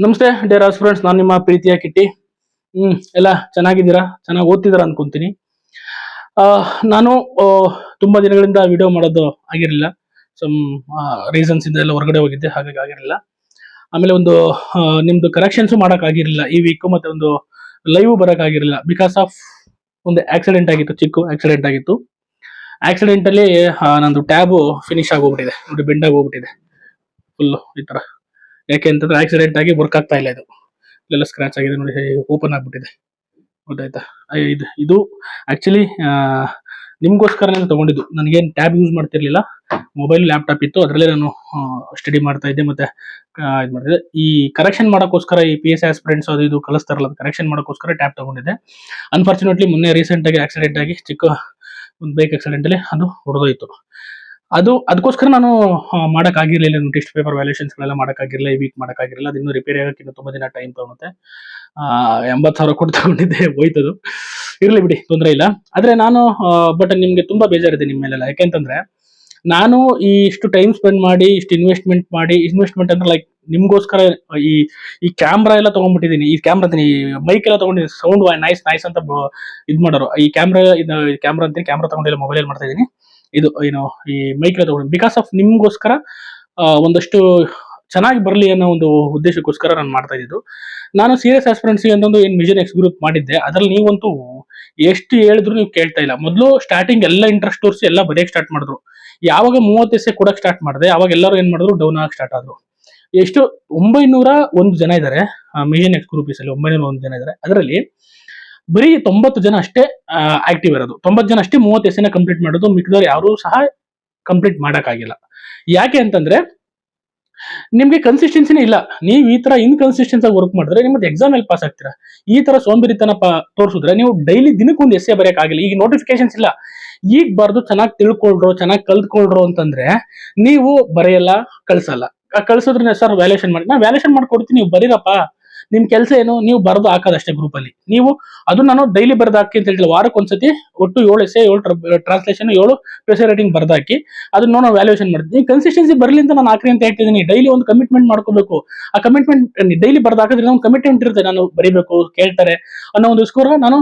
ನಮಸ್ತೆ ಡೇರಾಸ್ ಫ್ರೆಂಡ್ಸ್ ನಾನು ನಿಮ್ಮ ಪ್ರೀತಿಯ ಕಿಟ್ಟಿ. ಹ್ಮ್ ಎಲ್ಲ ಚೆನ್ನಾಗಿದ್ದೀರಾ? ಚೆನ್ನಾಗಿ ಓದ್ತಿದ್ದೀರಾ ಅನ್ಕೊಂತೀನಿ. ನಾನು ತುಂಬಾ ದಿನಗಳಿಂದ ವಿಡಿಯೋ ಮಾಡೋದು ಆಗಿರಲಿಲ್ಲ. ಸಮ್ ರೀಸನ್ಸ್ ಇಂದ ಎಲ್ಲ ಹೊರಗಡೆ ಹೋಗಿದ್ದೆ ಹಾಗಾಗಿ ಆಗಿರಲಿಲ್ಲ. ಆಮೇಲೆ ಒಂದು ನಿಮ್ದು ಕರೆಕ್ಷನ್ಸ್ ಮಾಡಕ್ ಆಗಿರಲಿಲ್ಲ. ಈ ವೀಕ್ ಮತ್ತೆ ಒಂದು ಲೈವ್ ಬರಕ್ ಆಗಿರಲಿಲ್ಲ. ಬಿಕಾಸ್ ಆಫ್ ಒಂದು ಆಕ್ಸಿಡೆಂಟ್ ಆಗಿತ್ತು ಚಿಕ್ಕ ಆಕ್ಸಿಡೆಂಟ್ ಆಗಿತ್ತು. ಆಕ್ಸಿಡೆಂಟ್ ಅಲ್ಲಿ ಆ, ನಂದು ಟ್ಯಾಬು ಫಿನಿಶ್ ಆಗೋಗ್ಬಿಟ್ಟಿದೆ ನೋಡಿ ಬೆಂಡ್ ಆಗೋಗ್ಬಿಟ್ಟಿದೆ ಫುಲ್ ಈ ತರ. ಯಾಕೆ ಅಂತಂದ್ರೆ ಆಕ್ಸಿಡೆಂಟ್ ಆಗಿ ವರ್ಕ್ ಆಗ್ತಾ ಇಲ್ಲ ಇದು. ಇಲ್ಲೆಲ್ಲ ಸ್ಕ್ರಾಚ್ ಆಗಿದೆ ನೋಡಿ ಓಪನ್ ಆಗ್ಬಿಟ್ಟಿದೆ. ಗೊತ್ತಾಯ್ತಾ? ಇದು ಇದು ಆಕ್ಚುಲಿ ನಾನು ತಗೊಂಡಿದ್ದು. ನನಗೇನು ಟ್ಯಾಬ್ ಯೂಸ್ ಮಾಡ್ತಿರ್ಲಿಲ್ಲ. ಮೊಬೈಲ್ ಲ್ಯಾಪ್ಟಾಪ್ ಇತ್ತು. ಅದರಲ್ಲೇ ನಾನು ಸ್ಟಡಿ ಮಾಡ್ತಾ ಇದ್ದೆ ಮತ್ತೆ ಇದು ಮಾಡ್ತಿದ್ದೆ. ಈ ಕರೆಕ್ಷನ್ ಮಾಡೋಕ್ಕೋಸ್ಕರ ಈ ಪಿ ಎಸ್ ಆಸ್ಪಿರೆಂಟ್ಸ್ ಅದು ಇದು ಕಲಿಸ್ತಾರಲ್ಲ ಕರೆಕ್ಷನ್ ಮಾಡೋಕ್ಕೋಸ್ಕರ ಟ್ಯಾಬ್ ತೊಗೊಂಡಿದ್ದೆ. ಅನ್ಫಾರ್ಚುನೇಟ್ಲಿ ಮೊನ್ನೆ ರೀಸೆಂಟ್ ಆಗಿ ಆಕ್ಸಿಡೆಂಟ್ ಆಗಿ ಚಿಕ್ಕ, ಒಂದು ಬೈಕ್ ಆಕ್ಸಿಡೆಂಟ್ ಅಲ್ಲಿ ಅದು ಹೊಡೆದೋಯ್ತು. ಅದು ಅದಕ್ಕೋಸ್ಕರ ನಾನು ಮಾಡೋಕ್ಕಾಗಿರಲಿಲ್ಲ. ಆಗಿರ್ಲಿಲ್ಲ ಟೆಸ್ಟ್ ಪೇಪರ್ ವ್ಯಾಲ್ಯೂಷನ್ಸ್ ಗಳೆಲ್ಲ ಮಾಡಕ್ ಆಗಿರಲಿಲ್ಲ ಈ ವೀಕ್ ಮಾಡಕ್ ಆಗಿರಲಿಲ್ಲ ಅದು ಇನ್ನೂ ರಿಪೇರಿ ಆಗಕ್ಕೆ ಇನ್ನೂ ತುಂಬಾ ದಿನ ಟೈಮ್ ತಗೊಳುತ್ತೆ. ಎಂಬತ್ತು ಸಾವಿರ ಕೊಟ್ಟು ತಗೊಂಡಿದ್ದೆ, ಹೋಯ್ತದು. ಇರಲಿ ಬಿಡಿ, ತೊಂದರೆ ಇಲ್ಲ. ಆದರೆ ನಾನು ಬಟ್ ನಿಮ್ಗೆ ತುಂಬಾ ಬೇಜಾರಿದೆ ನಿಮ್ಮ ಮೇಲೆಲ್ಲ. ಯಾಕೆಂತಂದ್ರೆ, ನಾನು ಈ ಇಷ್ಟು ಟೈಮ್ ಸ್ಪೆಂಡ್ ಮಾಡಿ, ಇಷ್ಟು ಇನ್ವೆಸ್ಟ್ಮೆಂಟ್ ಮಾಡಿ ಇನ್ವೆಸ್ಟ್ಮೆಂಟ್ ಅಂದ್ರೆ ಲೈಕ್ ನಿಮ್ಗೋಸ್ಕರ, ಈ ಈ ಕ್ಯಾಮ್ರಾ ಎಲ್ಲ ತಗೊಂಡ್ಬಿಟ್ಟಿದ್ದೀನಿ ಈ ಕ್ಯಾಮ್ರಾ ಈ ಮೈಕ್ ಎಲ್ಲ ತಗೊಂಡಿದ್ದೀನಿ ಸೌಂಡ್ ನೈಸ್ ನೈಸ್ ಅಂತ ಇದ್ ಮಾಡೋರು. ಈ ಕ್ಯಾಮ್ರಾ ಇದು ಕ್ಯಾಮ್ರಾ ಅಂತೀನಿ ಕ್ಯಾಮ್ರಾ ತಗೊಂಡಿಲ್ಲ ಮೊಬೈಲ್ ಮಾಡ್ತಾ ಇದೀನಿ. ಇದು ಏನು ಈ ಮೈಕ್ರೋ ತಗೊಂಡು. ಬಿಕಾಸ್ ಆಫ್ ನಿಮ್ಗೋಸ್ಕರ ಒಂದಷ್ಟು ಚೆನ್ನಾಗಿ ಬರಲಿ ಅನ್ನೋ ಒಂದು ಉದ್ದೇಶಕ್ಕೋಸ್ಕರ ನಾನು ಮಾಡ್ತಾ ಇದ್ದು ನಾನು ಸೀರಿಯಸ್ ಆಸ್ಪಿರೆನ್ಸಿ ಅಂತ ಏನು ಮಿಷನ್ ಎಕ್ಸ್ ಗ್ರೂಪ್ ಮಾಡಿದ್ದೆ, ಅದ್ರಲ್ಲಿ ನೀವಂತೂ ಎಷ್ಟು ಹೇಳಿದ್ರು ನೀವು ಕೇಳ್ತಾ ಇಲ್ಲ. ಮೊದಲು ಸ್ಟಾರ್ಟಿಂಗ್ ಎಲ್ಲ ಇಂಟ್ರೆಸ್ಟ್ ತೋರಿಸಿ ಎಲ್ಲ ಬರೆಯಕ್ಕೆ ಸ್ಟಾರ್ಟ್ ಮಾಡಿದ್ರು. ಯಾವಾಗ ಮೂವತ್ತು ಎಸೆ ಕೊಡೋಕೆ ಸ್ಟಾರ್ಟ್ ಮಾಡಿದೆ, ಅವಾಗ ಎಲ್ಲರೂ ಏನು ಮಾಡಿದ್ರು ಡೌನ್ ಆಗಕ್ಕೆ ಸ್ಟಾರ್ಟ್ ಆದ್ರು. ಎಷ್ಟು, ಒಂಬೈನೂರ ಒಂದು ಜನ ಇದ್ದಾರೆ ಮಿಷನ್ ಎಕ್ಸ್ ಗ್ರೂಪ್ ಅಲ್ಲಿ ಒಂಬೈನೂರ ಒಂದು ಜನ ಇದ್ದಾರೆ ಅದರಲ್ಲಿ ಬರೀ ತೊಂಬತ್ತು ಜನ ಅಷ್ಟೇ ಆಕ್ಟಿವ್ ಇರೋದು. ತೊಂಬತ್ತು ಜನ ಅಷ್ಟೇ ಮೂವತ್ತು ಎಸ್ಸಿನ ಕಂಪ್ಲೀಟ್ ಮಾಡೋದು, ಮಿಕ್ಕಿದವ್ರು ಯಾರೂ ಸಹ ಕಂಪ್ಲೀಟ್ ಮಾಡೋಕ್ಕಾಗಿಲ್ಲ. ಯಾಕೆ ಅಂತಂದ್ರೆ, ನಿಮ್ಗೆ ಕನ್ಸಿಸ್ಟೆನ್ಸಿನೇ ಇಲ್ಲ. ನೀವು ಈ ತರ ಇನ್ಕನ್ಸಿಸ್ಟೆನ್ಸ್ ಆಗಿ ವರ್ಕ್ ಮಾಡಿದ್ರೆ ನಿಮ್ಮದು ಎಕ್ಸಾಮ್ ಅಲ್ಲಿ ಪಾಸ್ ಆಗ್ತೀರಾ? ಈ ತರ ಸೋಂಬೇರಿತನ ತೋರ್ಸಿದ್ರೆ ನೀವು ಡೈಲಿ ದಿನಕ್ಕೆ ಒಂದು ಎಸ್ಸೆ ಬರೆಯಕ್ಕಾಗಿಲ್ಲ. ಈಗ ನೋಟಿಫಿಕೇಶನ್ಸ್ ಇಲ್ಲ. ಈಗ ಬರ್ದು ಚೆನ್ನಾಗಿ ತಿಳ್ಕೊಳ್ರು, ಚೆನ್ನಾಗಿ ಕಲ್ತ್ಕೊಳ್ರು ಅಂತಂದ್ರೆ ನೀವು ಬರೆಯಲ್ಲ, ಕಳ್ಸಲ್ಲ. ಕಳ್ಸಿದ್ರೆ ಸರ್ ವ್ಯಾಲ್ಯೂಷನ್ ಮಾಡಿ, ನಾ ವ್ಯಾಲ್ಯೂಷನ್ ಮಾಡ್ಕೊಡ್ತೀನಿ, ನೀವು ಬರೀರಪ್ಪ. ನಿಮ್ ಕೆಲಸ ಏನು? ನೀವು ಬರೆದು ಹಾಕೋದಷ್ಟೇ ಗ್ರೂಪ್ ಅಲ್ಲಿ. ನೀವು ಅದು ನಾನು ಡೈಲಿ ಬರೆದು ಹಾಕಿ ಅಂತ ಹೇಳಿಲ್ಲ ವಾರಕ್ಕೆ ಒಂದ್ಸತಿ ಒಟ್ಟು ಏಳು ಎಸೆ ಏಳು ಟ್ರಾನ್ಸ್ಲೇಷನ್ ಏಳು ಪ್ರೆಸರ್ ರೇಟಿಂಗ್ ಬರ್ದಾಕಿ ಅದನ್ನ ನಾನು ವ್ಯಾಲ್ಯೂಷನ್ ಮಾಡ್ತೀನಿ ಕನ್ಸಿಸ್ಟೆನ್ಸಿ ಬರಲಿ ಅಂತ ನಾನು ಹಾಕ್ರಿ ಅಂತ ಹೇಳ್ತಿದ್ದೀನಿ. ಡೈಲಿ ಒಂದು ಕಮಿಟ್ಮೆಂಟ್ ಮಾಡ್ಕೋಬೇಕು. ಆ ಕಮಿಟ್ಮೆಂಟ್ ಡೈಲಿ ಬರ್ದು ಹಾಕಿದ್ರೆ ಒಂದು ಕಮಿಟ್ಮೆಂಟ್ ಇರುತ್ತೆ. ನಾನು ಬರೀಬೇಕು, ಕೇಳ್ತಾರೆ ಅನ್ನೋ ಒಂದು ಸ್ಕೋರ್ ನಾನು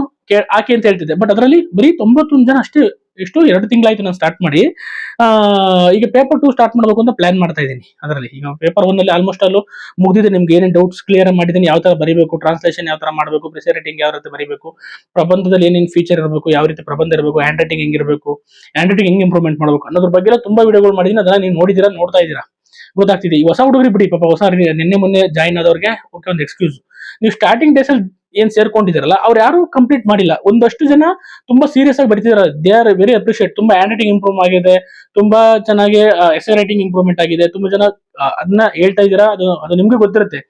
ಹಾಕಿ ಅಂತ ಹೇಳ್ತಿದ್ದೆ. ಬಟ್ ಅದರಲ್ಲಿ ಬರೀ ತೊಂಬತ್ತೊಂದು ಜನ ಅಷ್ಟೇ ಎಷ್ಟು ಎರಡು ತಿಂಗಳಾಯ್ತು ನಾನು ಸ್ಟಾರ್ಟ್ ಮಾಡಿ. ಈಗ ಪೇಪರ್ ಟು ಸ್ಟಾರ್ಟ್ ಮಾಡಬೇಕು ಅಂತ ಪ್ಲಾನ್ ಮಾಡ್ತಾ ಇದ್ದೀನಿ ಅದರಲ್ಲಿ. ಈಗ ಪೇಪರ್ ಒನ್ ಅಲ್ಲಿ ಆಲ್ಮೋಸ್ಟ್ ಅಲ್ಲೂ ಮುಗಿದಿದೆ. ನಿಮ್ಗೆ ಏನೇನು ಡೌಟ್ಸ್ ಕ್ಲಿಯರ್ ಮಾಡಿದ್ದೀನಿ, ಯಾವ ತರ ಬರೀಬೇಕು ಟ್ರಾನ್ಸ್ಲೇಷನ್ ಯಾವ ತರ ಮಾಡಬೇಕು ಪ್ರೆಸರ್ ರೈಟಿಂಗ್ ಯಾವ ರೀತಿ ಬರೀಬೇಕು, ಪ್ರಬಂಧದಲ್ಲಿ ಏನೇನು ಫೀಚರ್ ಇರಬೇಕು, ಯಾವ ರೀತಿ ಪ್ರಬಂಧ ಇರಬೇಕು ಹ್ಯಾಂಡ್ ರೈಟಿಂಗ್ ಹೆಂಗಿರಬೇಕು ಹ್ಯಾಂಡ್ ರೈಟಿಂಗ್ ಹೆಂಗೆ ಇಂಪ್ರೂವ್ಮೆಂಟ್ ಮಾಡಬೇಕು ಅನ್ನೋದ್ರ ಬಗ್ಗೆ ಎಲ್ಲ ತುಂಬಾ ವಿಡಿಯೋಗಳು ಮಾಡಿದ್ದೀನಿ ಅದನ್ನ ನೀವು ನೋಡಿದ್ದೀರಾ ನೋಡ್ತಾ ಇದ್ದೀರಾ? ಗೊತ್ತಾಗ್ತಿದೆ. ಈ ಹೊಸ ಹುಡುಗರು ಬಿಡಿ ಪಾಪ, ಹೊಸ ನಿನ್ನೆ ಮೊನ್ನೆ ಜಾಯಿನ್ ಆದವ್ರಿಗೆ ಓಕೆ ಒಂದು ಎಕ್ಸ್ಕ್ಯೂಸ್ ನೀವು ಸ್ಟಾರ್ಟಿಂಗ್ ಡೇಸ್ ಅಲ್ಲಿ ಏನ್ ಸೇರ್ಕೊಂಡಿದಾರಲ್ಲ, ಅವ್ರು ಯಾರು ಕಂಪ್ಲೀಟ್ ಮಾಡಿಲ್ಲ. ಒಂದಷ್ಟು ಜನ ತುಂಬಾ ಸೀರಿಯಸ್ ಆಗಿ ಬರೀತಿದಾರೆ. ದೇ ಆರ್ ವೆರಿ ಅಪ್ರಿಷಿಯೇಟ್ ತುಂಬಾ ಹ್ಯಾಂಡ್ ರೈಟಿಂಗ್ ಇಂಪ್ರೂವ್ ಆಗಿದೆ. ತುಂಬಾ ಚೆನ್ನಾಗಿ ಎಸ್ ರೈಟಿಂಗ್ ಇಂಪ್ರೂವ್ಮೆಂಟ್ ಆಗಿದೆ. ತುಂಬಾ ಜನ ಅದನ್ನ ಹೇಳ್ತಾ ಇದ್ದೀರಾ, ಅದು ಅದು ನಿಮ್ಗೆ ಗೊತ್ತಿರುತ್ತೆ.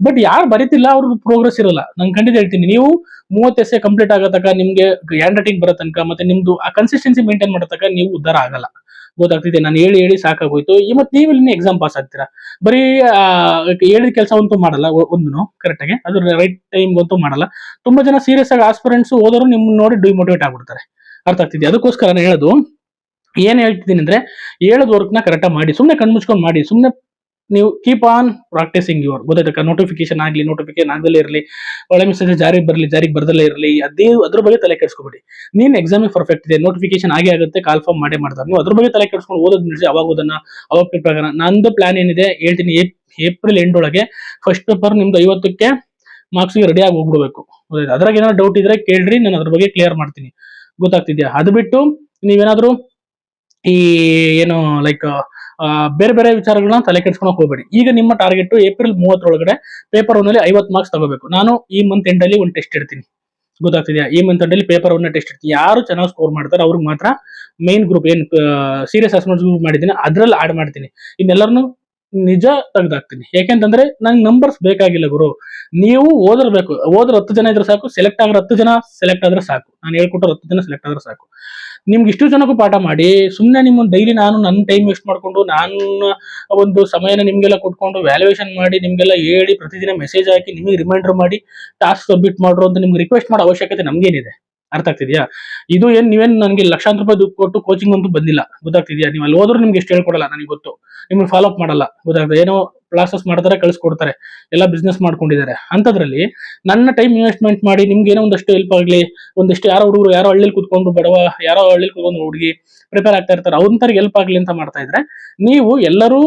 ಬಟ್ ಯಾರು ಬರೀತಿಲ್ಲ ಅವ್ರ ಪ್ರೋಗ್ರೆಸ್ ಇರಲ್ಲ. ನಾನು ಖಂಡಿತ ಹೇಳ್ತೀನಿ. ನೀವು ಮೂವತ್ತು ಎಸ್ ಕಂಪ್ಲೀಟ್ ಆಗೋ ತನಕ ನಿಮ್ಗೆ ಹ್ಯಾಂಡ್ ರೈಟಿಂಗ್ ಬರೋ ತನಕ ಮತ್ತೆ ನಿಮ್ದು ಆ ಕನ್ಸಿಸ್ಟೆನ್ಸಿ ಮೇಂಟೈನ್ ಮಾಡೋ ತನಕ ನೀವು ಉದ್ದಾರ ಆಗಲ್ಲ. ಗೊತ್ತಾಗ್ತಿದೆ. ನಾನು ಹೇಳಿ ಹೇಳಿ ಸಾಕಾಗೋಯ್ತು. ಈ ಮತ್ತೆ ನೀವು ಇಲ್ಲಿ ಎಕ್ಸಾಮ್ ಪಾಸ್ ಆಗ್ತೀರಾ? ಬರೀ ಹೇಳಿದ ಕೆಲಸ ಅಂತೂ ಮಾಡಲ್ಲ ಒಂದು ಕರೆಕ್ಟ್ ಆಗಿ. ಅದು ರೈಟ್ ಟೈಮ್ ಅಂತೂ ಮಾಡಲ್ಲ. ತುಂಬಾ ಜನ ಸೀರಿಯಸ್ ಆಗಿ ಆಸ್ಪಿರೆಂಟ್ಸ್ ಓದೋರು ನಿಮ್ ನೋಡಿ ಡಿಮೋಟಿವೇಟ್ ಆಗ್ಬಿಡ್ತಾರೆ. ಅರ್ಥ ಆಗ್ತಿದೆ ಅದಕ್ಕೋಸ್ಕರ ನಾನು ಹೇಳೋದು, ಏನ್ ಹೇಳ್ತಿದ್ದೀನಿ ಅಂದ್ರೆ ಏಳ್ ವರ್ಕ್ನ ಕರೆಕ್ಟಾಗಿ ಮಾಡಿ ಸುಮ್ಮನೆ ಕಣ್ಮುಚ್ಕೊಂಡು ಮಾಡಿ ಸುಮ್ಮನೆ ನೀವು ಕೀಪ್ ಆನ್ ಪ್ರಾಕ್ಟೀಸಿಂಗ್ ಯುವರ್ ಗೊತ್ತಾಯ್ತಕ್ಕ ನೋಟಿಫಿಕೇಶನ್ ಆಗಲಿ ನೋಟಿಫಿಕೇಶನ್ ಆಗದಲ್ಲೇ ಇರಲಿ, ಒಳ್ಳೆ ಮೆಸೇಜ್ ಜಾರಿಗೆ ಬರಲಿ, ಜಾರಿಗೆ ಬರದಲ್ಲೇ ಇರಲಿ, ಅದೇ, ಅದ್ರ ಬಗ್ಗೆ ತಲೆ ಕೆಡಿಸ್ಕೊಬೇಡಿ. ನೀನು ಎಕ್ಸಾಮಿಗೆ ಪರ್ಫೆಕ್ಟ್ ಇದೆ ನೋಟಿಫಿಕೇಶನ್ ಆಗೇ ಆಗುತ್ತೆ ಕಾಲ್ಫಾರ್ಮ್ ಮಾಡೇ ಮಾಡ್ತಾರೆ. ನೀವು ಅದ್ರ ಬಗ್ಗೆ ತಲೆ ಕೆಡಿಸ್ಕೊಂಡು ಓದೋದು ನಿಲ್ಸಿ, ಅವಾಗ ಓದನ್ನ ಅವಾಗ ಪ್ರಿಪೇರ್ ನಂದು ಪ್ಲಾನ್ ಏನಿದೆ, ಹೇಳ್ತೀನಿ, ಏಪ್- ಏಪ್ರಿಲ್ ಎಂಡ್ ಒಳಗೆ ಫಸ್ಟ್ ಪೇಪರ್ ನಿಮ್ದು ಐವತ್ತಕ್ಕೆ ಮಾರ್ಕ್ಸ್ಗೆ ರೆಡಿ ಆಗಿ ಹೋಗ್ಬಿಡ್ಬೇಕು? ಅದ್ರಾಗ ಏನಾದ್ರು ಡೌಟ್ ಇದ್ರೆ ಕೇಳ್ರಿ, ನಾನು ಅದ್ರ ಬಗ್ಗೆ ಕ್ಲಿಯರ್ ಮಾಡ್ತೀನಿ. ಗೊತ್ತಾಗ್ತಿದ್ಯಾ? ಅದು ಬಿಟ್ಟು ನೀವೇನಾದ್ರೂ ಈ, ಏನು ಲೈಕ್ ಬೇರೆ ಬೇರೆ ವಿಚಾರಗಳನ್ನ ತಲೆ ಕೆಡ್ಸ್ಕೊಳಕ್ ಹೋಗ್ಬೇಡಿ. ಈಗ ನಿಮ್ಮ ಟಾರ್ಗೆಟ್ ಏಪ್ರಿಲ್ ಮೂವತ್ತರೊಳಗಡೆ ಪೇಪರ್ ಒನ್ ಅಲ್ಲಿ ಐವತ್ತು ಮಾರ್ಕ್ಸ್ ತಗೋಬೇಕು. ನಾನು ಈ ಮಂತ್ ಅಲ್ಲಿ ಒಂದು ಟೆಸ್ಟ್ ಇಡ್ತೀನಿ. ಗೊತ್ತಾಗ್ತಿದ್ಯಾ? ಈ ಮಂತ್ ಅಲ್ಲಿ ಪೇಪರ್ ಒನ್ ಟೆಸ್ಟ್ ಇಡ್ತೀನಿ. ಯಾರು ಚೆನ್ನಾಗಿ ಸ್ಕೋರ್ ಮಾಡ್ತಾರೆ ಅವ್ರಿಗೆ ಮಾತ್ರ ಮೇನ್ ಗ್ರೂಪ್ ಏನ್ ಸೀರಿಯಸ್ ಅಸೆಸ್ಮೆಂಟ್ ಗ್ರೂಪ್ ಮಾಡಿದ್ದೀನಿ. ಅದ್ರಲ್ಲಿ ಆಡ್ ಮಾಡ್ತೀನಿ. ಇನ್ನೆಲ್ಲರನ್ನು ನಿಜ ತೆಗೆದಾಕ್ತೀನಿ. ಯಾಕೆಂತಂದ್ರೆ ನಂಗೆ ನಂಬರ್ಸ್ ಬೇಕಾಗಿಲ್ಲ ಗುರು. ನೀವು ಓದಿರ್ಬೇಕು. ಓದ್ರ ಹತ್ತು ಜನ ಇದ್ರೆ ಸಾಕು ಸೆಲೆಕ್ಟ್ ಆಗಿರೋ ಹತ್ತು ಜನ ಸೆಲೆಕ್ಟ್ ಆದ್ರೆ ಸಾಕು. ನಾನು ಹೇಳ್ಕೊಟ್ರೆ ಹತ್ತು ಜನ ಸೆಲೆಕ್ಟ್ ಆದ್ರೆ ಸಾಕು. ನಿಮ್ಗೆ ಇಷ್ಟು ಜನಕ್ಕೂ ಪಾಠ ಮಾಡಿ ಸುಮ್ಮನೆ ನಿಮ್ಮ ಡೈಲಿ ನಾನು ನನ್ನ ಟೈಮ್ ವೇಸ್ಟ್ ಮಾಡ್ಕೊಂಡು, ನಾನು ಒಂದು ಸಮಯನ ನಿಮ್ಗೆಲ್ಲ ಕೊಟ್ಕೊಂಡು ವ್ಯಾಲ್ಯೂಯೇಷನ್ ಮಾಡಿ, ನಿಮಗೆಲ್ಲ ಹೇಳಿ ಪ್ರತಿದಿನ ಮೆಸೇಜ್ ಹಾಕಿ, ನಿಮಗೆ ರಿಮೈಂಡರ್ ಮಾಡಿ ಟಾಸ್ಕ್ ಸಬ್ಮಿಟ್ ಮಾಡ್ರು ಅಂತ ನಿಮ್ಗೆ ರಿಕ್ವೆಸ್ಟ್ ಮಾಡೋ ಅವಶ್ಯಕತೆ ನಮ್ಗೇನಿದೆ. ಅರ್ಥ ಆಗ್ತಿದ್ಯಾ? ಇದು ಏನ್ ನೀವೇನ್ ನನಗೆ ಲಕ್ಷಾಂತರ ರೂಪಾಯಿ ದುಡ್ಡು ಕೊಟ್ಟು ಕೋಚಿಂಗ್ ಅಂತೂ ಬಂದಿಲ್ಲ. ಗೊತ್ತಾಗ್ತಿದ್ಯಾ? ನೀವು ಅಲ್ಲಿ ಹೋದ್ರೂ ನಿಮ್ಗೆ ಎಷ್ಟು ಹೇಳ್ಕೊಡಲ್ಲ, ನನಗೆ ಗೊತ್ತು. ನಿಮ್ಗೆ ಫಾಲೋ ಅಪ್ ಮಾಡಲ್ಲ. ಗೊತ್ತಾಗ್ತದೆ ಏನೋ ಕ್ಲಾಸಸ್ ಮಾಡ್ತಾರೆ, ಕಳಿಸ್ಕೊಡ್ತಾರೆ. ಎಲ್ಲ ಬಿಸ್ನೆಸ್ ಮಾಡ್ಕೊಂಡಿದ್ದಾರೆ. ಅಂತದ್ರಲ್ಲಿ ನನ್ನ ಟೈಮ್ ಇನ್ವೆಸ್ಟ್ಮೆಂಟ್ ಮಾಡಿ ನಿಮ್ಗೆ ಏನೋ ಒಂದಷ್ಟು ಹೆಲ್ಪ್ ಆಗಲಿ, ಒಂದಷ್ಟು ಯಾರೋ ಹುಡುಗರು, ಯಾರೋ ಹಳ್ಳಿಲಿ ಕುತ್ಕೊಂಡು ಬಡವ, ಯಾರೋ ಹಳ್ಳಿಲಿ ಕುತ್ಕೊಂಡು ಹುಡುಗಿ ಪ್ರಿಪೇರ್ ಆಗ್ತಾ ಇರ್ತಾರೆ ಅವ್ರಂತರಿಗೆ ಹೆಲ್ಪ್ ಆಗಲಿ ಅಂತ ಮಾಡ್ತಾ ಇದ್ರೆ ನೀವು ಎಲ್ಲರೂ